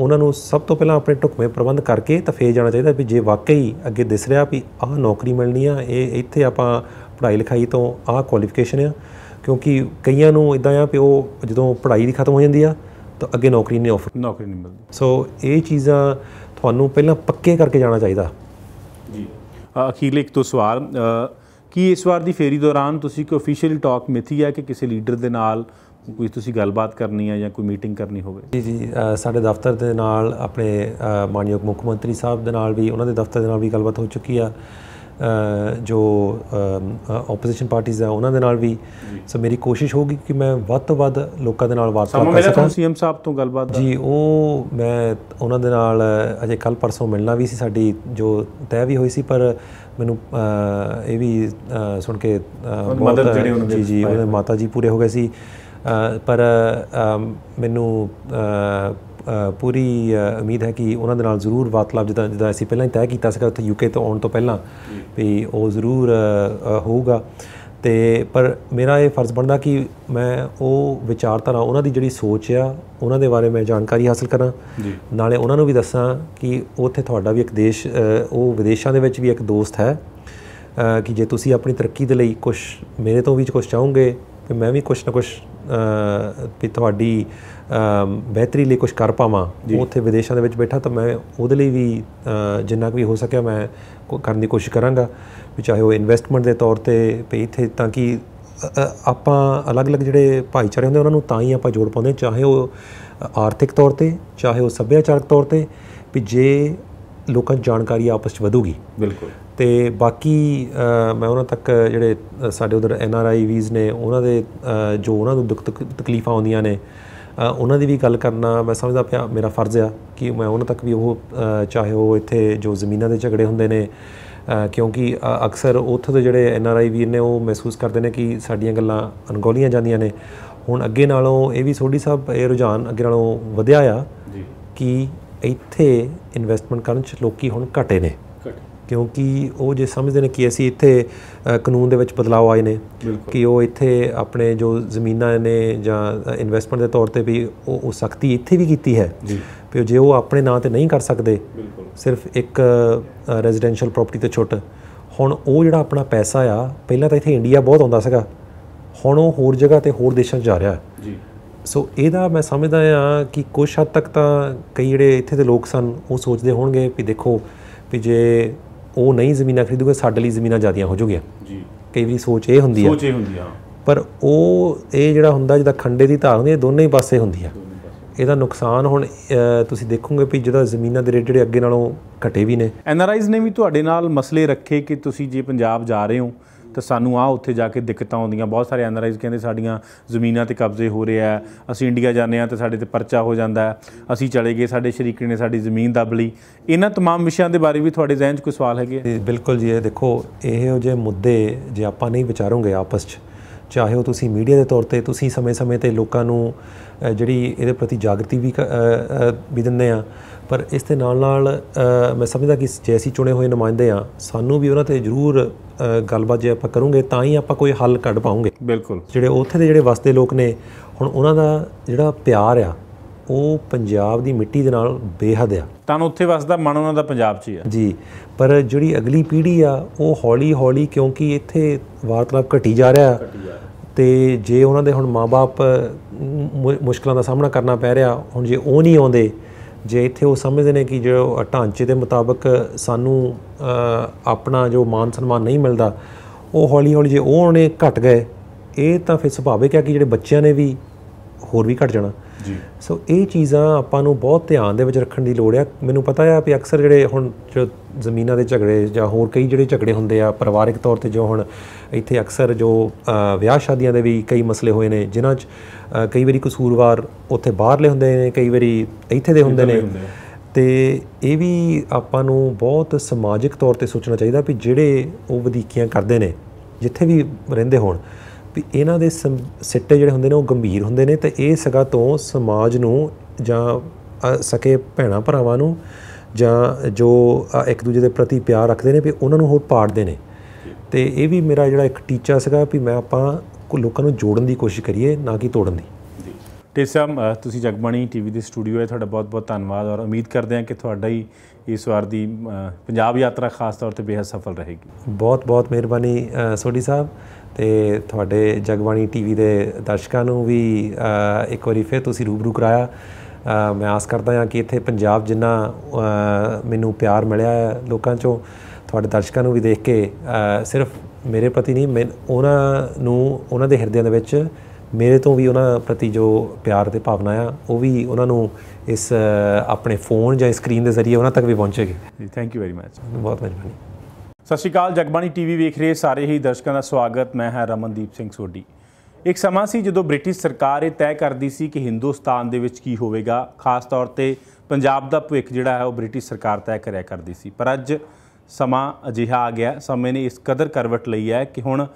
ਉਹਨਾਂ ਨੂੰ ਸਭ ਤੋਂ ਪਹਿਲਾਂ ਆਪਣੇ ਢੁਕਵੇਂ ਪ੍ਰਬੰਧ ਕਰਕੇ ਤਾਂ ਫੇਰ ਜਾਣਾ ਚਾਹੀਦਾ ਵੀ ਜੇ ਵਾਕਈ ਅੱਗੇ ਦਿਸ ਰਿਹਾ ਵੀ ਆਹ ਨੌਕਰੀ ਮਿਲਣੀ ਆ ਇਹ ਇੱਥੇ ਆਪਾਂ ਪੜ੍ਹਾਈ ਲਿਖਾਈ ਤੋਂ ਆਹ ਕੁਆਲੀਫਿਕੇਸ਼ਨ ਆ ਕਿਉਂਕਿ ਕਈਆਂ ਨੂੰ ਇਦਾਂ ਆ ਵੀ ਉਹ ਜਦੋਂ ਪੜ੍ਹਾਈ ਦੀ ਖਤਮ ਹੋ ਜਾਂਦੀ ਆ ਤਾਂ ਅੱਗੇ ਨੌਕਰੀ ਨਹੀਂ ਆਫਰ ਨੌਕਰੀ ਨਹੀਂ ਮਿਲਦੀ। ਸੋ ਇਹ ਚੀਜ਼ਾਂ ਤੁਹਾਨੂੰ ਪਹਿਲਾਂ ਪੱਕੇ ਕਰਕੇ ਜਾਣਾ ਚਾਹੀਦਾ। ਜੀ। ਅਖੀਰਲੇ ਇੱਕ ਤੋਂ ਸਵਾਲ ਕੀ ਇਸ ਵਾਰ ਦੀ ਫੇਰੀ ਦੌਰਾਨ ਤੁਸੀਂ ਕੋਈ ਅਫੀਸ਼ੀਅਲੀ ਟਾਕ ਮਿਥੀ ਹੈ ਕਿ ਕਿਸੇ ਲੀਡਰ ਦੇ ਨਾਲ ਕੋਈ ਤੁਸੀਂ ਗੱਲਬਾਤ ਕਰਨੀ ਹੈ ਜਾਂ ਕੋਈ ਮੀਟਿੰਗ ਕਰਨੀ ਹੋਵੇ? ਜੀ ਜੀ ਸਾਡੇ ਦਫ਼ਤਰ ਦੇ ਨਾਲ ਆਪਣੇ ਮਾਨਯੋਗ ਮੁੱਖ ਮੰਤਰੀ ਸਾਹਿਬ ਦੇ ਨਾਲ ਵੀ, ਉਹਨਾਂ ਦੇ ਦਫ਼ਤਰ ਦੇ ਨਾਲ ਵੀ ਗੱਲਬਾਤ ਹੋ ਚੁੱਕੀ ਆ। ਜੋ ਆਪੋਜੀਸ਼ਨ ਪਾਰਟੀਆਂ ਆ ਉਹਨਾਂ ਦੇ ਨਾਲ ਵੀ ਸੋ ਮੇਰੀ ਕੋਸ਼ਿਸ਼ ਹੋਗੀ ਕਿ ਮੈਂ ਵੱਧ ਤੋਂ ਵੱਧ ਲੋਕਾਂ ਦੇ ਨਾਲ ਵਾਰਤਾਲਾਪ ਕਰ ਸਕਾਂ। ਸੀਐਮ ਸਾਹਿਬ ਤੋਂ ਗੱਲਬਾਤ ਜੀ ਉਹ ਮੈਂ ਉਹਨਾਂ ਦੇ ਨਾਲ ਅਜੇ ਕੱਲ ਪਰਸੋਂ ਮਿਲਣਾ ਵੀ ਸੀ ਸਾਡੀ ਜੋ ਤੈਅ ਵੀ ਹੋਈ ਸੀ ਪਰ ਮੈਨੂੰ ਇਹ ਵੀ ਸੁਣ ਕੇ ਦੇ ਜੀ ਜੀ ਉਹਦੇ ਮਾਤਾ ਜੀ ਪੂਰੇ ਹੋ ਗਏ ਸੀ। ਪਰ ਮੈਨੂੰ ਪੂਰੀ ਉਮੀਦ ਹੈ ਕਿ ਉਹਨਾਂ ਦੇ ਨਾਲ ਜ਼ਰੂਰ ਵਾਰਤਾਲਾਪ ਜਿੱਦਾਂ ਜਿੱਦਾਂ ਅਸੀਂ ਪਹਿਲਾਂ ਹੀ ਤੈਅ ਕੀਤਾ ਸੀਗਾ ਉੱਥੇ ਯੂਕੇ ਤੋਂ ਆਉਣ ਤੋਂ ਪਹਿਲਾਂ ਵੀ ਉਹ ਜ਼ਰੂਰ ਹੋਊਗਾ। ਤੇ ਪਰ ਮੇਰਾ ਇਹ ਫਰਜ਼ ਬਣਦਾ ਕਿ ਮੈਂ ਉਹ ਵਿਚਾਰਧਾਰਾ ਉਹਨਾਂ ਦੀ ਜਿਹੜੀ ਸੋਚ ਆ ਉਹਨਾਂ ਦੇ ਬਾਰੇ ਮੈਂ ਜਾਣਕਾਰੀ ਹਾਸਲ ਕਰਾਂ। ਨਾਲੇ ਉਹਨਾਂ ਨੂੰ ਵੀ ਦੱਸਾਂ ਕਿ ਉੱਥੇ ਤੁਹਾਡਾ ਵੀ ਇੱਕ ਦੇਸ਼ ਉਹ ਵਿਦੇਸ਼ਾਂ ਦੇ ਵਿੱਚ ਵੀ ਇੱਕ ਦੋਸਤ ਹੈ। ਕਿ ਜੇ ਤੁਸੀਂ ਆਪਣੀ ਤਰੱਕੀ ਦੇ ਲਈ ਕੁਝ ਮੇਰੇ ਤੋਂ ਵੀ ਕੁਝ ਚਾਹੋਗੇ ਕਿ ਮੈਂ ਵੀ ਕੁਝ ਨਾ ਕੁਝ ਵੀ ਤੁਹਾਡੀ ਬਿਹਤਰੀ ਲਈ ਕੁਝ ਕਰ ਪਾਵਾਂ ਉੱਥੇ ਵਿਦੇਸ਼ਾਂ ਦੇ ਵਿੱਚ ਬੈਠਾ ਤਾਂ ਮੈਂ ਉਹਦੇ ਲਈ ਵੀ ਜਿੰਨਾ ਕੁ ਵੀ ਹੋ ਸਕਿਆ ਮੈਂ ਕਰਨ ਦੀ ਕੋਸ਼ਿਸ਼ ਕਰਾਂਗਾ ਵੀ ਚਾਹੇ ਉਹ ਇਨਵੈਸਟਮੈਂਟ ਦੇ ਤੌਰ ਤੇ ਵੀ ਇੱਥੇ ਤਾਂ ਕਿ ਆਪਾਂ ਅਲੱਗ-ਅਲੱਗ ਜਿਹੜੇ ਭਾਈਚਾਰੇ ਹੁੰਦੇ ਉਹਨਾਂ ਨੂੰ ਤਾਂ ਹੀ ਆਪਾਂ ਜੋੜ ਪਾਉਂਦੇ ਚਾਹੇ ਉਹ ਆਰਥਿਕ ਤੌਰ ਤੇ ਚਾਹੇ ਉਹ ਸੱਭਿਆਚਾਰਕ ਤੌਰ ਤੇ ਵੀ ਜੇ ਲੋਕਾਂ 'ਚ ਜਾਣਕਾਰੀ ਆਪਸ 'ਚ ਵਧੂਗੀ। ਬਿਲਕੁਲ। ਤੇ ਬਾਕੀ ਮੈਂ ਉਹਨਾਂ ਤੱਕ ਜਿਹੜੇ ਸਾਡੇ ਉਧਰ ਐਨ ਆਰ ਆਈ ਵੀਜ਼ ਨੇ ਉਹਨਾਂ ਦੇ ਜੋ ਉਹਨਾਂ ਨੂੰ ਦੁੱਖ ਤਕ- ਤਕਲੀਫਾਂ ਆਉਂਦੀਆਂ ਨੇ ਉਹਨਾਂ ਦੀ ਵੀ ਗੱਲ ਕਰਨਾ ਮੈਂ ਸਮਝਦਾ ਪਿਆ ਮੇਰਾ ਫਰਜ਼ ਆ ਕਿ ਮੈਂ ਉਹਨਾਂ ਤੱਕ ਵੀ ਉਹ ਚਾਹੇ ਉਹ ਇੱਥੇ ਜੋ ਜ਼ਮੀਨਾਂ ਦੇ ਝਗੜੇ ਹੁੰਦੇ ਨੇ ਕਿਉਂਕਿ ਅਕਸਰ ਉੱਥੋਂ ਦੇ ਜਿਹੜੇ ਐਨ ਆਰ ਆਈ ਵੀਰ ਨੇ ਉਹ ਮਹਿਸੂਸ ਕਰਦੇ ਨੇ ਕਿ ਸਾਡੀਆਂ ਗੱਲਾਂ ਅਣਗੌਲੀਆਂ ਜਾਂਦੀਆਂ ਨੇ। ਹੁਣ ਅੱਗੇ ਨਾਲੋਂ ਇਹ ਵੀ ਸੋਢੀ ਸਾਹਿਬ ਇਹ ਰੁਝਾਨ ਅੱਗੇ ਨਾਲੋਂ ਵਧਿਆ ਆ ਜੀ। ਕਿ ਇੱਥੇ ਇਨਵੈਸਟਮੈਂਟ ਕਰਨ ਚ ਲੋਕੀ ਹੁਣ ਘਟੇ ਨੇ। ਕਿਉਂਕਿ ਉਹ ਜੇ ਸਮਝਦੇ ਨੇ ਕਿ ਅਸੀਂ ਇੱਥੇ ਕਾਨੂੰਨ ਦੇ ਵਿੱਚ ਬਦਲਾਅ ਆਏ ਨੇ ਕਿ ਉਹ ਇੱਥੇ ਆਪਣੇ ਜੋ ਜ਼ਮੀਨਾਂ ਨੇ ਜਾਂ ਇਨਵੈਸਟਮੈਂਟ ਦੇ ਤੌਰ ਤੇ ਵੀ ਉਹ ਉਹ ਸਖਤੀ ਇੱਥੇ ਵੀ ਕੀਤੀ ਹੈ। ਜੀ। ਵੀ ਜੇ ਉਹ ਆਪਣੇ ਨਾਂ ਤੇ ਨਹੀਂ ਕਰ ਸਕਦੇ ਸਿਰਫ ਇੱਕ ਰੈਜ਼ੀਡੈਂਸ਼ੀਅਲ ਪ੍ਰਾਪਰਟੀ ਤੇ ਛੁੱਟ। ਹੁਣ ਉਹ ਜਿਹੜਾ ਆਪਣਾ ਪੈਸਾ ਆ ਪਹਿਲਾਂ ਤਾਂ ਇੱਥੇ ਇੰਡੀਆ ਬਹੁਤ ਆਉਂਦਾ ਸੀਗਾ। ਹੁਣ ਉਹ ਹੋਰ ਜਗ੍ਹਾ ਤੇ ਹੋਰ ਦੇਸ਼ਾਂ 'ਚ ਜਾ ਰਿਹਾ। ਜੀ। ਸੋ ਇਹਦਾ ਮੈਂ ਸਮਝਦਾ ਆ ਕਿ ਕੁਝ ਹੱਦ ਤੱਕ ਤਾਂ ਕਈ ਜਿਹੜੇ ਇੱਥੇ ਦੇ ਲੋਕ ਸਨ ਉਹ ਸੋਚਦੇ ਹੋਣਗੇ ਵੀ ਦੇਖੋ ਵੀ ਜੇ ਉਹ ਨਹੀਂ ਜ਼ਮੀਨਾਂ ਖਰੀਦੂਗੇ ਸਾਡੇ ਲਈ ਜ਼ਮੀਨਾਂ ਜ਼ਿਆਦੀਆਂ ਹੋ ਜੂਗੀਆਂ ਜੀ। ਕਈ ਵਾਰੀ ਸੋਚ ਇਹ ਹੁੰਦੀ ਆ। ਸੋਚੇ ਹੁੰਦੀ ਆ ਪਰ ਉਹ ਇਹ ਜਿਹੜਾ ਹੁੰਦਾ ਜਿਹਦਾ ਖੰਡੇ ਦੀ ਧਾਰ ਹੁੰਦੀ ਹੈ ਦੋਨੇ ਹੀ ਪਾਸੇ ਹੁੰਦੀ ਆ। ਇਹਦਾ ਨੁਕਸਾਨ ਹੁਣ ਤੁਸੀਂ ਦੇਖੋਗੇ ਵੀ ਜਿਹਦਾ ਜ਼ਮੀਨਾਂ ਦੇ ਰੇਟ ਜਿਹੜੇ ਅੱਗੇ ਨਾਲੋਂ ਘਟੇ ਵੀ ਨੇ। ਐਨਆਰਆਈਜ਼ ਨੇ ਵੀ ਤੁਹਾਡੇ ਨਾਲ ਮਸਲੇ ਰੱਖੇ ਕਿ ਤੁਸੀਂ ਜੇ ਪੰਜਾਬ ਜਾ ਰਹੇ ਹੋ ਤਾਂ ਸਾਨੂੰ ਆ ਉੱਥੇ ਜਾ ਕੇ ਦਿੱਕਤਾਂ ਆਉਂਦੀਆਂ ਬਹੁਤ ਸਾਰੇ ਐਨਆਰਆਈਜ਼ ਕਹਿੰਦੇ ਸਾਡੀਆਂ ਜ਼ਮੀਨਾਂ ਤੇ ਕਬਜ਼ੇ ਹੋ ਰਹੇ ਆ ਅਸੀਂ ਇੰਡੀਆ ਜਾਂਦੇ ਆ ਤੇ ਸਾਡੇ ਤੇ ਪਰਚਾ ਹੋ ਜਾਂਦਾ ਹੈ ਅਸੀਂ ਚਲੇ ਗਏ ਸਾਡੇ ਸ਼ਰੀਕ ਨੇ ਸਾਡੀ ਜ਼ਮੀਨ ਦੱਬ ਲਈ ਇਹਨਾਂ तमाम ਵਿਸ਼ਿਆਂ ਦੇ ਬਾਰੇ ਵੀ ਤੁਹਾਡੇ ਜ਼ਿਹਨ 'ਚ ਕੋਈ ਸਵਾਲ ਹੈਗੇ ਆ? ਤੇ ਬਿਲਕੁਲ ਜੀ ਇਹ ਦੇਖੋ ਇਹੋ ਜਿਹੇ ਮੁੱਦੇ ਜੇ ਆਪਾਂ ਨਹੀਂ ਵਿਚਾਰੋਗੇ ਆਪਸ 'ਚ ਚਾਹੇ ਉਹ ਤੁਸੀਂ ਮੀਡੀਆ ਦੇ ਤੌਰ ਤੇ ਤੁਸੀਂ ਸਮੇਂ-ਸਮੇਂ ਤੇ ਲੋਕਾਂ ਨੂੰ ਅ, ਜਿਹੜੀ ਇਹਦੇ ਪ੍ਰਤੀ ਜਾਗਰਤੀ ਵੀ ਕ- ਅ, ਅ, ਵੀ ਦਿੰਦੇ ਆ ਪਰ ਇਸ ਦੇ ਨਾਲ ਨਾਲ ਮੈਂ ਸਮਝਦਾ ਕਿ ਜੇ ਅਸੀਂ ਚੁਣੇ ਹੋਏ ਨੁਮਾਇੰਦੇ ਆ ਸਾਨੂੰ ਵੀ ਉਹਨਾਂ ਤੇ ਜ਼ਰੂਰ ਗੱਲਬਾਤ ਜੇ ਆਪਾਂ ਕਰੂਗੇ ਤਾਂ ਹੀ ਆਪਾਂ ਕੋਈ ਹੱਲ ਕੱਢ ਪਾਉਂਗੇ। ਬਿਲਕੁਲ। ਜਿਹੜੇ ਉੱਥੇ ਦੇ ਜਿਹੜੇ ਵਸਦੇ ਲੋਕ ਨੇ ਹੁਣ ਉਹਨਾਂ ਦਾ ਜਿਹੜਾ ਪਿਆਰ ਆ ਉਹ ਪੰਜਾਬ ਦੀ ਮਿੱਟੀ ਦੇ ਨਾਲ ਬੇਹੱਦ ਆ। ਤਾਂ ਉੱਥੇ ਵਸਦਾ ਮਨ ਉਹਨਾਂ ਦਾ ਪੰਜਾਬ 'ਚ ਹੀ ਆ। ਜੀ ਪਰ ਜਿਹੜੀ ਅਗਲੀ ਪੀੜ੍ਹੀ ਆ ਉਹ ਹੌਲੀ ਹੌਲੀ ਕਿਉਂਕਿ ਇੱਥੇ ਵਾਰਤਾਲਾਪ ਘਟੀ ਜਾ ਰਿਹਾ ਤੇ ਜੇ ਉਹਨਾਂ ਦੇ ਹੁਣ ਮਾਪੇ ਮੁਸ਼ਕਲਾਂ ਦਾ ਸਾਹਮਣਾ ਕਰਨਾ ਪੈ ਰਿਹਾ ਹੁਣ ਜੇ ਉਹ ਨਹੀਂ ਆਉਂਦੇ ਜੇ ਇੱਥੇ ਉਹ ਸਮਝਦੇ ਨੇ ਕਿ ਜੋ ਢਾਂਚੇ ਦੇ ਮੁਤਾਬਕ ਸਾਨੂੰ ਆਪਣਾ ਜੋ ਮਾਨ ਸਨਮਾਨ ਨਹੀਂ ਮਿਲਦਾ ਉਹ ਹੌਲੀ ਹੌਲੀ ਜੇ ਉਹ ਆਉਣੇ ਘਟ ਗਏ ਇਹ ਤਾਂ ਫਿਰ ਸੁਭਾਵਿਕ ਹੈ ਕਿ ਜਿਹੜੇ ਬੱਚਿਆਂ ਨੇ ਵੀ ਹੋਰ ਵੀ ਘਟ ਜਾਣਾ। ਜੀ। ਸੋ ਇਹ ਚੀਜ਼ਾਂ ਆਪਾਂ ਨੂੰ ਬਹੁਤ ਧਿਆਨ ਦੇ ਵਿੱਚ ਰੱਖਣ ਦੀ ਲੋੜ ਆ। ਮੈਨੂੰ ਪਤਾ ਆ ਵੀ ਅਕਸਰ ਜਿਹੜੇ ਹੁਣ ਜੋ ਜ਼ਮੀਨਾਂ ਦੇ ਝਗੜੇ ਜਾਂ ਹੋਰ ਕਈ ਜਿਹੜੇ ਝਗੜੇ ਹੁੰਦੇ ਆ ਪਰਿਵਾਰਿਕ ਤੌਰ ਤੇ ਜੋ ਹੁਣ ਇੱਥੇ ਅਕਸਰ ਜੋ ਵਿਆਹ ਸ਼ਾਦੀਆਂ ਦੇ ਵੀ ਕਈ ਮਸਲੇ ਹੋਏ ਨੇ ਜਿਨ੍ਹਾਂ 'ਚ ਕਈ ਵਾਰੀ ਕਸੂਰਵਾਰ ਉੱਥੇ ਬਾਹਰਲੇ ਹੁੰਦੇ ਨੇ ਕਈ ਵਾਰੀ ਇੱਥੇ ਦੇ ਹੁੰਦੇ ਨੇ। ਤੇ ਇਹ ਵੀ ਆਪਾਂ ਨੂੰ ਬਹੁਤ ਸਮਾਜਿਕ ਤੌਰ ਤੇ ਸੋਚਣਾ ਚਾਹੀਦਾ ਵੀ ਜਿਹੜੇ ਉਹ ਵਧੀਕੀਆਂ ਕਰਦੇ ਨੇ ਜਿੱਥੇ ਵੀ ਰਹਿੰਦੇ ਹੋਣ ਵੀ ਇਹਨਾਂ ਦੇ ਸਿੱਟੇ ਜਿਹੜੇ ਹੁੰਦੇ ਨੇ ਉਹ ਗੰਭੀਰ ਹੁੰਦੇ ਨੇ ਤੇ ਇਹ ਸਗਾ ਤੋਂ ਸਮਾਜ ਨੂੰ ਜਾਂ ਸਕੇ ਭੈਣਾ ਭਰਾਵਾਂ ਨੂੰ ਜਾਂ ਜੋ ਇੱਕ ਦੂਜੇ ਦੇ ਪ੍ਰਤੀ ਪਿਆਰ ਰੱਖਦੇ ਨੇ ਵੀ ਉਹਨਾਂ ਨੂੰ ਹੋਰ ਪਾੜਦੇ ਨੇ। ਤੇ ਇਹ ਵੀ ਮੇਰਾ ਜਿਹੜਾ ਇੱਕ ਟੀਚਾ ਸੀਗਾ ਵੀ ਮੈਂ ਆਪਾਂ ਕੋ ਲੋਕਾਂ ਨੂੰ ਜੋੜਨ ਦੀ ਕੋਸ਼ਿਸ਼ ਕਰੀਏ ਨਾ ਕਿ ਤੋੜਨ ਦੀ। ਟੇਸਾ ਅ, ਤੁਸੀਂ ਜਗਬਾਣੀ ਟੀਵੀ ਦੇ ਸਟੂਡੀਓ ਹੈ ਤੁਹਾਡਾ ਬਹੁਤ-ਬਹੁਤ ਧੰਨਵਾਦ ਔਰ ਉਮੀਦ ਕਰਦੇ ਹਾਂ ਕਿ ਤੁਹਾਡਾ ਹੀ ਇਸ ਵਾਰ ਦੀ ਪੰਜਾਬ ਯਾਤਰਾ ਖਾਸ ਤੌਰ ਤੇ ਬੇहद ਸਫਲ ਰਹੇਗੀ। ਬਹੁਤ ਬਹੁਤ ਮਿਹਰਬਾਨੀ ਸੋਢੀ ਸਾਹਿਬ। ਤੇ ਤੁਹਾਡੇ ਜਗਬਾਣੀ ਟੀਵੀ ਦੇ ਦਰਸ਼ਕਾਂ ਨੂੰ ਵੀ ਇੱਕ ਵਾਰੀ ਫਿਰ ਤੁਸੀਂ ਰੂਬਰੂ ਕਰਾਇਆ। ਮੈਂ ਆਸ ਕਰਦਾ ਹਾਂ ਕਿ ਇੱਥੇ ਪੰਜਾਬ ਜਿੰਨਾ ਮੈਨੂੰ ਪਿਆਰ ਮਿਲਿਆ ਹੈ ਲੋਕਾਂ ਚੋਂ ਤੁਹਾਡੇ ਦਰਸ਼ਕਾਂ ਨੂੰ ਵੀ ਦੇਖ ਕੇ ਸਿਰਫ ਮੇਰੇ ਪ੍ਰਤੀ ਨਹੀਂ ਮੈਂ ਉਹਨਾਂ ਨੂੰ ਉਹਨਾਂ ਦੇ ਹਿਰਦਿਆਂ ਦੇ ਵਿੱਚ ਮੇਰੇ ਤੋਂ ਵੀ ਉਹਨਾਂ ਪ੍ਰਤੀ ਜੋ ਪਿਆਰ ਤੇ ਭਾਵਨਾ ਆ ਉਹ ਵੀ ਉਹਨਾਂ ਨੂੰ ਇਸ ਆਪਣੇ ਫੋਨ ਜਾਂ ਸਕਰੀਨ ਦੇ ਜ਼ਰੀਏ ਉਹਨਾਂ ਤੱਕ ਵੀ ਪਹੁੰਚੇਗੀ ਜੀ ਥੈਂਕ ਯੂ ਵੈਰੀ ਮਚ ਬਹੁਤ ਮਿਹਰਬਾਨੀ। ਸਤਿ ਸ਼੍ਰੀ ਅਕਾਲ ਜਗਬਾਣੀ ਟੀਵੀ ਵੇਖ ਰਹੇ ਸਾਰੇ ਹੀ ਦਰਸ਼ਕਾਂ ਦਾ ਸਵਾਗਤ ਮੈਂ ਹਾਂ ਰਮਨਦੀਪ ਸਿੰਘ ਸੋਢੀ। ਇੱਕ ਸਮਾਂ ਸੀ ਜਦੋਂ ਬ੍ਰਿਟਿਸ਼ ਸਰਕਾਰ ਇਹ ਤੈਅ ਕਰਦੀ ਸੀ ਕਿ ਹਿੰਦੁਸਤਾਨ ਦੇ ਵਿੱਚ ਕੀ ਹੋਵੇਗਾ ਖਾਸ ਤੌਰ ਤੇ ਪੰਜਾਬ ਦਾ ਭਵਿੱਖ ਜਿਹੜਾ ਹੈ ਉਹ ਬ੍ਰਿਟਿਸ਼ ਸਰਕਾਰ ਤੈਅ ਕਰਿਆ ਕਰਦੀ ਸੀ ਪਰ ਅੱਜ ਸਮਾਂ ਅਜਿਹਾ ਆ ਗਿਆ, ਸਮੇਂ ਨੇ ਇਸ ਕਦਰ ਕਰਵਟ ਲਈ ਹੈ ਕਿ ਹੁਣ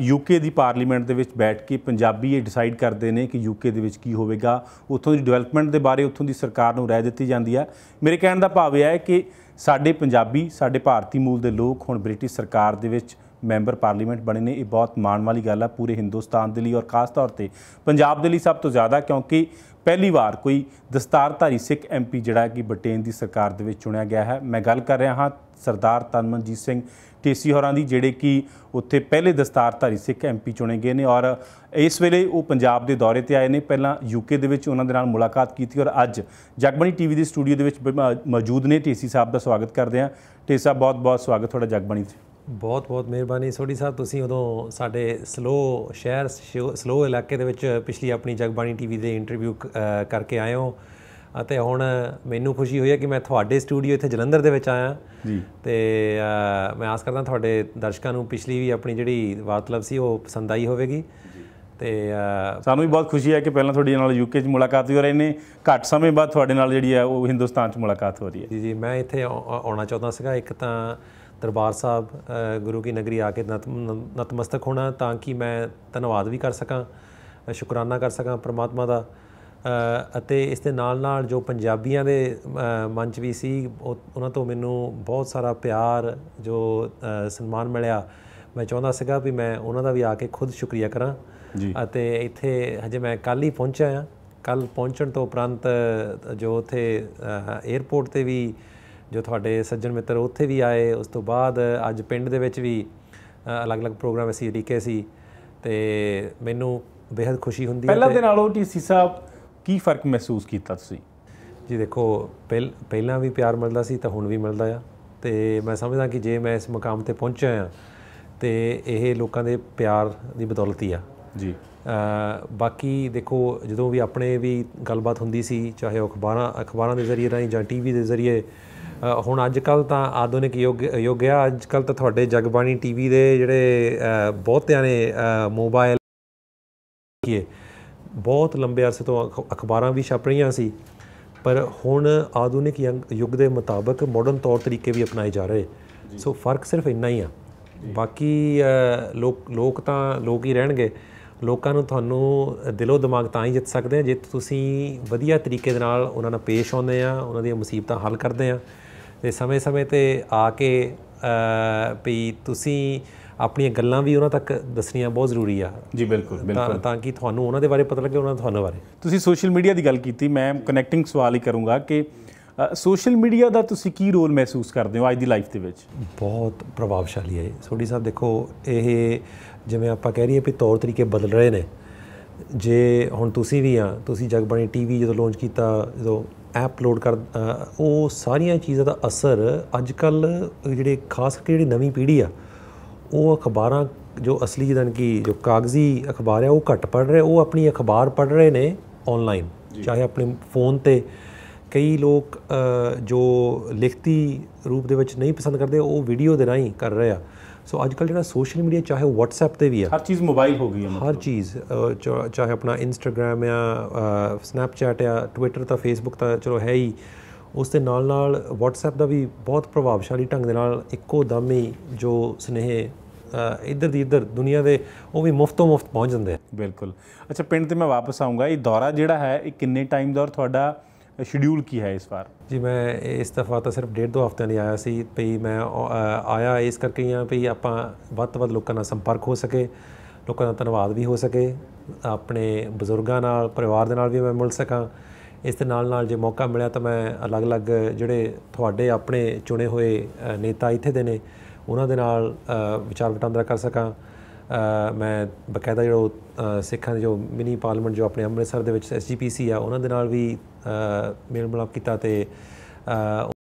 ਯੂਕੇ ਦੀ ਪਾਰਲੀਮੈਂਟ ਦੇ ਵਿੱਚ ਬੈਠ ਕੇ ਪੰਜਾਬੀ ਇਹ ਡਿਸਾਈਡ ਕਰਦੇ ਨੇ ਕਿ ਯੂਕੇ ਦੇ ਵਿੱਚ ਕੀ ਹੋਵੇਗਾ। ਉੱਥੋਂ ਦੀ ਡਿਵੈਲਪਮੈਂਟ ਦੇ ਬਾਰੇ ਉੱਥੋਂ ਦੀ ਸਰਕਾਰ ਨੂੰ ਰਾਏ ਦਿੱਤੀ ਜਾਂਦੀ ਹੈ। ਮੇਰੇ ਕਹਿਣ ਦਾ ਭਾਵ ਇਹ ਹੈ ਕਿ ਸਾਡੇ ਪੰਜਾਬੀ, ਸਾਡੇ ਭਾਰਤੀ ਮੂਲ ਦੇ ਲੋਕ ਹੁਣ ਬ੍ਰਿਟਿਸ਼ ਸਰਕਾਰ ਦੇ ਵਿੱਚ ਮੈਂਬਰ ਪਾਰਲੀਮੈਂਟ ਬਣੇ ਨੇ। ਇਹ ਬਹੁਤ ਮਾਣ ਵਾਲੀ ਗੱਲ ਹੈ ਪੂਰੇ ਹਿੰਦੁਸਤਾਨ ਦੇ ਲਈ ਔਰ ਖਾਸ ਤੌਰ ਤੇ ਪੰਜਾਬ ਦੇ ਲਈ ਸਭ ਤੋਂ ਜ਼ਿਆਦਾ, ਕਿਉਂਕਿ ਪਹਿਲੀ ਵਾਰ ਕੋਈ ਦਸਤਾਰਧਾਰੀ ਸਿੱਖ ਐਮਪੀ ਜਿਹੜਾ ਕਿ ਬ੍ਰਿਟੇਨ ਦੀ ਸਰਕਾਰ ਦੇ ਵਿੱਚ ਚੁਣਿਆ ਗਿਆ ਹੈ। ਮੈਂ ਗੱਲ ਕਰ ਰਿਹਾ ਹਾਂ ਸਰਦਾਰ ਤਨਮਨਜੀਤ ਸਿੰਘ ਟੇਸੀ ਹੋਰਾਂ ਦੀ, ਜਿਹੜੇ ਕਿ ਉੱਥੇ ਪਹਿਲੇ ਦਸਤਾਰਧਾਰੀ ਸਿੱਖ ਐਮਪੀ ਚੁਣੇ ਗਏ ਨੇ ਔਰ ਇਸ ਵੇਲੇ ਉਹ ਪੰਜਾਬ ਦੇ ਦੌਰੇ ਤੇ ਆਏ ਨੇ। ਪਹਿਲਾਂ ਯੂਕੇ ਦੇ ਵਿੱਚ ਉਹਨਾਂ ਦੇ ਨਾਲ ਮੁਲਾਕਾਤ ਕੀਤੀ ਔਰ ਅੱਜ ਜਗਬਾਣੀ ਟੀਵੀ ਦੇ ਸਟੂਡੀਓ ਦੇ ਵਿੱਚ ਮੌਜੂਦ ਨੇ। ਟੇਸੀ ਸਾਹਿਬ ਦਾ ਸਵਾਗਤ ਕਰਦੇ ਹਾਂ। ਟੇਸੀ ਸਾਹਿਬ, ਬਹੁਤ ਬਹੁਤ ਸਵਾਗਤ ਤੁਹਾਡਾ ਜਗਬਾਣੀ 'ਚ ਬਹੁਤ ਬਹੁਤ ਮਿਹਰਬਾਨੀ। ਸੋਢੀ ਸਾਹਿਬ, ਤੁਸੀਂ ਉਦੋਂ ਸਾਡੇ ਸਲੋ ਸ਼ਹਿਰ, ਸਲੋ ਇਲਾਕੇ ਦੇ ਵਿੱਚ ਪਿਛਲੀ ਆਪਣੀ ਜਗਬਾਣੀ ਟੀਵੀ ਦੇ ਇੰਟਰਵਿਊ ਕਰਕੇ ਆਏ ਹੋ। ਅਤੇ ਹੁਣ ਮੈਨੂੰ ਖੁਸ਼ੀ ਹੋਈ ਹੈ ਕਿ ਮੈਂ ਤੁਹਾਡੇ ਸਟੂਡੀਓ ਇੱਥੇ ਜਲੰਧਰ ਦੇ ਵਿੱਚ ਆਇਆ। ਜੀ। ਤੇ ਮੈਂ ਆਸ ਕਰਦਾ ਤੁਹਾਡੇ ਦਰਸ਼ਕਾਂ ਨੂੰ ਪਿਛਲੀ ਵੀ ਆਪਣੀ ਜਿਹੜੀ ਵਾਰਤਾਲਾਪ ਸੀ ਉਹ ਪਸੰਦ ਆਈ ਹੋਵੇਗੀ। ਤੇ ਸਾਨੂੰ ਵੀ ਬਹੁਤ ਖੁਸ਼ੀ ਹੈ ਕਿ ਪਹਿਲਾਂ ਤੁਹਾਡੀ ਨਾਲ ਯੂਕੇ 'ਚ ਮੁਲਾਕਾਤ ਹੋ ਰਹੀ ਨੇ। ਘੱਟ ਸਮੇਂ ਬਾਅਦ ਤੁਹਾਡੇ ਨਾਲ ਜਿਹੜੀ ਹੈ ਉਹ ਹਿੰਦੁਸਤਾਨ 'ਚ ਮੁਲਾਕਾਤ ਹੋ ਰਹੀ ਹੈ। ਜੀ ਜੀ ਮੈਂ ਇੱਥੇ ਆਉ- ਆਉ- ਆਉਣਾ ਚਾਹੁੰਦਾ ਸੀਗਾ। ਇੱਕ ਤਾਂ ਦਰਬਾਰ ਸਾਹਿਬ ਗੁਰੂ ਕੀ ਨਗਰੀ ਆ ਕੇ ਨਤਮਸਤਕ ਹੋਣਾ ਤਾਂ ਕਿ ਮੈਂ ਧੰਨਵਾਦ ਵੀ ਕਰ ਸਕਾਂ ਸ਼ੁਕਰਾਨਾ ਕਰ ਸਕਾਂ ਪ੍ਰਮਾਤਮਾ ਦਾ। ਅਤੇ ਇਸ ਦੇ ਨਾਲ ਨਾਲ ਜੋ ਪੰਜਾਬੀਆਂ ਦੇ ਮੰਚ ਵੀ ਸੀ ਉਹਨਾਂ ਤੋਂ ਮੈਨੂੰ ਬਹੁਤ ਸਾਰਾ ਪਿਆਰ ਜੋ ਸਨਮਾਨ ਮਿਲਿਆ। ਮੈਂ ਚਾਹੁੰਦਾ ਸੀਗਾ ਵੀ ਮੈਂ ਉਹਨਾਂ ਦਾ ਵੀ ਆ ਕੇ ਖੁਦ ਸ਼ੁਕਰੀਆ ਕਰਾਂ। ਜੀ। ਅਤੇ ਇੱਥੇ ਹਜੇ ਮੈਂ ਕੱਲ ਹੀ ਪਹੁੰਚਿਆ ਆ ਕੱਲ ਪਹੁੰਚਣ ਤੋਂ ਉਪਰੰਤ ਜੋ ਉਥੇ 에ਅਰਪੋਰਟ ਤੇ ਵੀ ਜੋ ਤੁਹਾਡੇ ਸੱਜਣ ਮਿੱਤਰ ਉੱਥੇ ਵੀ ਆਏ। ਉਸ ਤੋਂ ਬਾਅਦ ਅੱਜ ਪਿੰਡ ਦੇ ਵਿੱਚ ਵੀ ਅਲੱਗ-ਅਲੱਗ ਪ੍ਰੋਗਰਾਮ ਅਸੀਂ ਲਿਖੇ ਸੀ। ਤੇ ਮੈਨੂੰ ਬੇहद ਖੁਸ਼ੀ ਹੁੰਦੀ ਹੈ ਪਹਿਲਾ ਦਿਨ ਨਾਲੋਂ ਟੀਸੀ ਸਾਹਿਬ ਕੀ ਫ਼ਰਕ ਮਹਿਸੂਸ ਕੀਤਾ ਤੁਸੀਂ? ਜੀ ਦੇਖੋ ਪਹਿਲ ਵੀ ਪਿਆਰ ਮਿਲਦਾ ਸੀ ਤਾਂ ਹੁਣ ਵੀ ਮਿਲਦਾ ਆ। ਤੇ ਮੈਂ ਸਮਝਦਾ ਕਿ ਜੇ ਮੈਂ ਇਸ ਮੁਕਾਮ ਤੇ ਪਹੁੰਚਿਆ ਆ ਤੇ ਇਹ ਲੋਕਾਂ ਦੇ ਪਿਆਰ ਦੀ ਬਦੌਲਤ ਹੀ ਆ। ਜੀ। ਬਾਕੀ ਦੇਖੋ ਜਦੋਂ ਵੀ ਆਪਣੇ ਵੀ ਗੱਲਬਾਤ ਹੁੰਦੀ ਸੀ ਚਾਹੇ ਅਖਬਾਰਾਂ ਅਖਬਾਰਾਂ ਦੇ ਜ਼ਰੀਏ ਰਾਹੀਂ ਜਾਂ ਟੀਵੀ ਦੇ ਜ਼ਰੀਏ ਹੁਣ ਅੱਜ ਕੱਲ ਤਾਂ ਆਧੁਨਿਕ ਯੁੱਗ ਯੁੱਗ ਆ। ਅੱਜ ਕੱਲ ਤਾਂ ਤੁਹਾਡੇ ਜਗਬਾਣੀ ਟੀਵੀ ਦੇ ਜਿਹੜੇ ਬਹੁਤਿਆਂ ਨੇ ਮੋਬਾਈਲ ਕੀਏ ਬਹੁਤ ਲੰਬੇ ਅਰਸੇ ਤੋਂ ਅਖ- ਅਖਬਾਰਾਂ ਵੀ ਛਪ ਰਹੀਆਂ ਸੀ ਪਰ ਹੁਣ ਆਧੁਨਿਕ ਯੰਗ- ਦੇ ਮੁਤਾਬਕ ਮਾਡਰਨ ਤੌਰ ਤਰੀਕੇ ਵੀ ਅਪਣਾਏ ਜਾ ਰਹੇ। ਸੋ ਫ਼ਰਕ ਸਿਰਫ ਇੰਨਾ ਹੀ ਆ। ਬਾਕੀ ਲੋਕ ਲੋਕ ਤਾਂ ਲੋਕ ਹੀ ਰਹਿਣਗੇ। ਲੋਕਾਂ ਨੂੰ ਤੁਹਾਨੂੰ ਦਿਲੋਂ ਦਿਮਾਗ ਤਾਂ ਹੀ ਜਿੱਤ ਸਕਦੇ ਆ ਜੇ ਤੁਸੀਂ ਵਧੀਆ ਤਰੀਕੇ ਦੇ ਨਾਲ ਉਹਨਾਂ ਨਾਲ ਪੇਸ਼ ਆਉਂਦੇ ਆ ਉਹਨਾਂ ਦੀਆਂ ਮੁਸੀਬਤਾਂ ਹੱਲ ਕਰਦੇ ਆ। ਤੇ ਸਮੇਂ-ਸਮੇਂ ਤੇ ਆ ਕੇ ਵੀ ਤੁਸੀਂ ਆਪਣੀਆਂ ਗੱਲਾਂ ਵੀ ਉਹਨਾਂ ਤੱਕ ਦੱਸਣੀਆਂ ਬਹੁਤ ਜ਼ਰੂਰੀ ਆ। ਜੀ ਬਿਲਕੁਲ ਤਾਂ ਤਾਂ ਕਿ ਤੁਹਾਨੂੰ ਉਹਨਾਂ ਦੇ ਬਾਰੇ ਪਤਾ ਲੱਗੇ ਉਹਨਾਂ ਤੁਹਾਨੂੰ ਬਾਰੇ। ਤੁਸੀਂ ਸੋਸ਼ਲ ਮੀਡੀਆ ਦੀ ਗੱਲ ਕੀਤੀ ਮੈਂ ਕਨੈਕਟਿੰਗ ਸਵਾਲ ਹੀ ਕਰੂੰਗਾ ਕਿ ਸੋਸ਼ਲ ਮੀਡੀਆ ਦਾ ਤੁਸੀਂ ਕੀ ਰੋਲ ਮਹਿਸੂਸ ਕਰਦੇ ਹੋ ਅੱਜ ਦੀ ਲਾਈਫ ਦੇ ਵਿੱਚ? ਬਹੁਤ ਪ੍ਰਭਾਵਸ਼ਾਲੀ ਹੈ ਸੋਢੀ ਸਾਹਿਬ ਦੇਖੋ ਇਹ ਜਿਵੇਂ ਆਪਾਂ ਕਹਿ ਰਹੀਏ ਵੀ ਤੌਰ ਤਰੀਕੇ ਬਦਲ ਰਹੇ ਨੇ। ਜੇ ਹੁਣ ਤੁਸੀਂ ਵੀ ਆ ਤੁਸੀਂ ਜਗਬਾਣੀ ਟੀਵੀ ਜਦੋਂ ਲਾਂਚ ਕੀਤਾ ਜਦੋਂ ਐਪ ਲੋਡ ਕਰ ਉਹ ਸਾਰੀਆਂ ਚੀਜ਼ਾਂ ਦਾ ਅਸਰ ਅੱਜ ਕੱਲ ਜਿਹੜੇ ਖਾਸ ਕਰਕੇ ਜਿਹੜੀ ਨਵੀਂ ਪੀੜ੍ਹੀ ਆ ਉਹ ਅਖਬਾਰਾਂ ਜੋ ਅਸਲੀ ਜਿੱਦਾਂ ਕਿ ਜੋ ਕਾਗਜ਼ੀ ਅਖਬਾਰ ਆ ਉਹ ਘੱਟ ਪੜ੍ਹ ਰਹੇ ਉਹ ਆਪਣੀ ਅਖਬਾਰ ਪੜ੍ਹ ਰਹੇ ਨੇ ਆਨਲਾਈਨ ਚਾਹੇ ਆਪਣੇ ਫੋਨ ਤੇ ਕਈ ਲੋਕ ਜੋ ਲਿਖਤੀ ਰੂਪ ਦੇ ਵਿੱਚ ਨਹੀਂ ਪਸੰਦ ਕਰਦੇ ਉਹ ਵੀਡੀਓ ਦੇ ਰਾਹੀਂ ਕਰ ਰਹੇ ਆ। ਸੋ ਅੱਜ ਕੱਲ ਜਿਹੜਾ ਸੋਸ਼ਲ ਮੀਡੀਆ ਚਾਹੇ WhatsApp ਤੇ ਵੀ ਆ ਹਰ ਚੀਜ਼ ਮੋਬਾਈਲ ਹੋ ਗਈ ਹੈ ਹਰ ਚੀਜ਼ ਚਾਹੇ ਆਪਣਾ ਇੰਸਟਾਗ੍ਰam ਆ ਸਨੈਪਚੈਟ ਆ ਟਵਿੱਟਰ ਤਾਂ ਫੇਸਬੁੱਕ ਤਾਂ ਚਲੋ ਹੈ ਹੀ। ਉਸ ਦੇ ਨਾਲ ਨਾਲ WhatsApp ਦਾ ਵੀ ਬਹੁਤ ਪ੍ਰਭਾਵਸ਼ਾਲੀ ਢੰਗ ਦੇ ਨਾਲ ਇੱਕੋ ਦਮ ਹੀ ਜੋ ਸਨੇਹ ਇੱਧਰ ਦੀ ਇੱਧਰ ਦੁਨੀਆ ਦੇ ਉਹ ਵੀ ਮੁਫਤੋਂ ਮੁਫਤ ਪਹੁੰਚ ਜਾਂਦੇ ਆ। ਬਿਲਕੁਲ। ਅੱਛਾ ਪਿੰਡ ਤੇ ਮੈਂ ਵਾਪਸ ਆਉਂਗਾ ਇਹ ਦੌਰਾ ਜਿਹੜਾ ਹੈ ਇਹ ਕਿੰਨੇ ਟਾਈਮ ਦਾ ਔਰ ਤੁਹਾਡਾ ਸ਼ਡਿਊਲ ਕੀ ਹੈ ਇਸ ਵਾਰ? ਜੀ ਮੈਂ ਇਸ ਦਫਾ ਤਾਂ ਸਿਰਫ ਡੇਢ ਦੋ ਹਫ਼ਤਿਆਂ ਲਈ ਆਇਆ ਸੀ ਭਈ ਮੈਂ ਆਇਆ ਇਸ ਕਰਕੇ ਹੀ ਆ ਭਈ ਆਪਾਂ ਵੱਧ ਤੋਂ ਵੱਧ ਲੋਕਾਂ ਨਾਲ ਸੰਪਰਕ ਹੋ ਸਕੇ ਲੋਕਾਂ ਦਾ ਧੰਨਵਾਦ ਵੀ ਹੋ ਸਕੇ ਆਪਣੇ ਬਜ਼ੁਰਗਾਂ ਨਾਲ ਪਰਿਵਾਰ ਦੇ ਨਾਲ ਵੀ ਮੈਂ ਮਿਲ ਸਕਾਂ। ਇਸ ਦੇ ਨਾਲ ਨਾਲ ਜੇ ਮੌਕਾ ਮਿਲਿਆ ਤਾਂ ਮੈਂ ਅਲੱਗ-ਅਲੱਗ ਜਿਹੜੇ ਤੁਹਾਡੇ ਆਪਣੇ ਚੁਣੇ ਹੋਏ ਨੇਤਾ ਇੱਥੇ ਦੇ ਨੇ, ਉਹਨਾਂ ਦੇ ਨਾਲ ਵਿਚਾਰ ਵਟਾਂਦਰਾ ਕਰ ਸਕਾਂ। ਮੈਂ ਬਕਾਇਦਾ ਜਿਹੜਾ ਸਿੱਖਾਂ ਦੀ ਜੋ ਮਿਨੀ ਪਾਰਲੀਮੈਂਟ ਜੋ ਆਪਣੇ ਅੰਮ੍ਰਿਤਸਰ ਦੇ ਵਿੱਚ ਐਸਜੀਪੀਸੀ ਆ, ਉਹਨਾਂ ਦੇ ਨਾਲ ਵੀ ਮੇਲ ਮਿਲਾਪ ਕੀਤਾ ਤੇ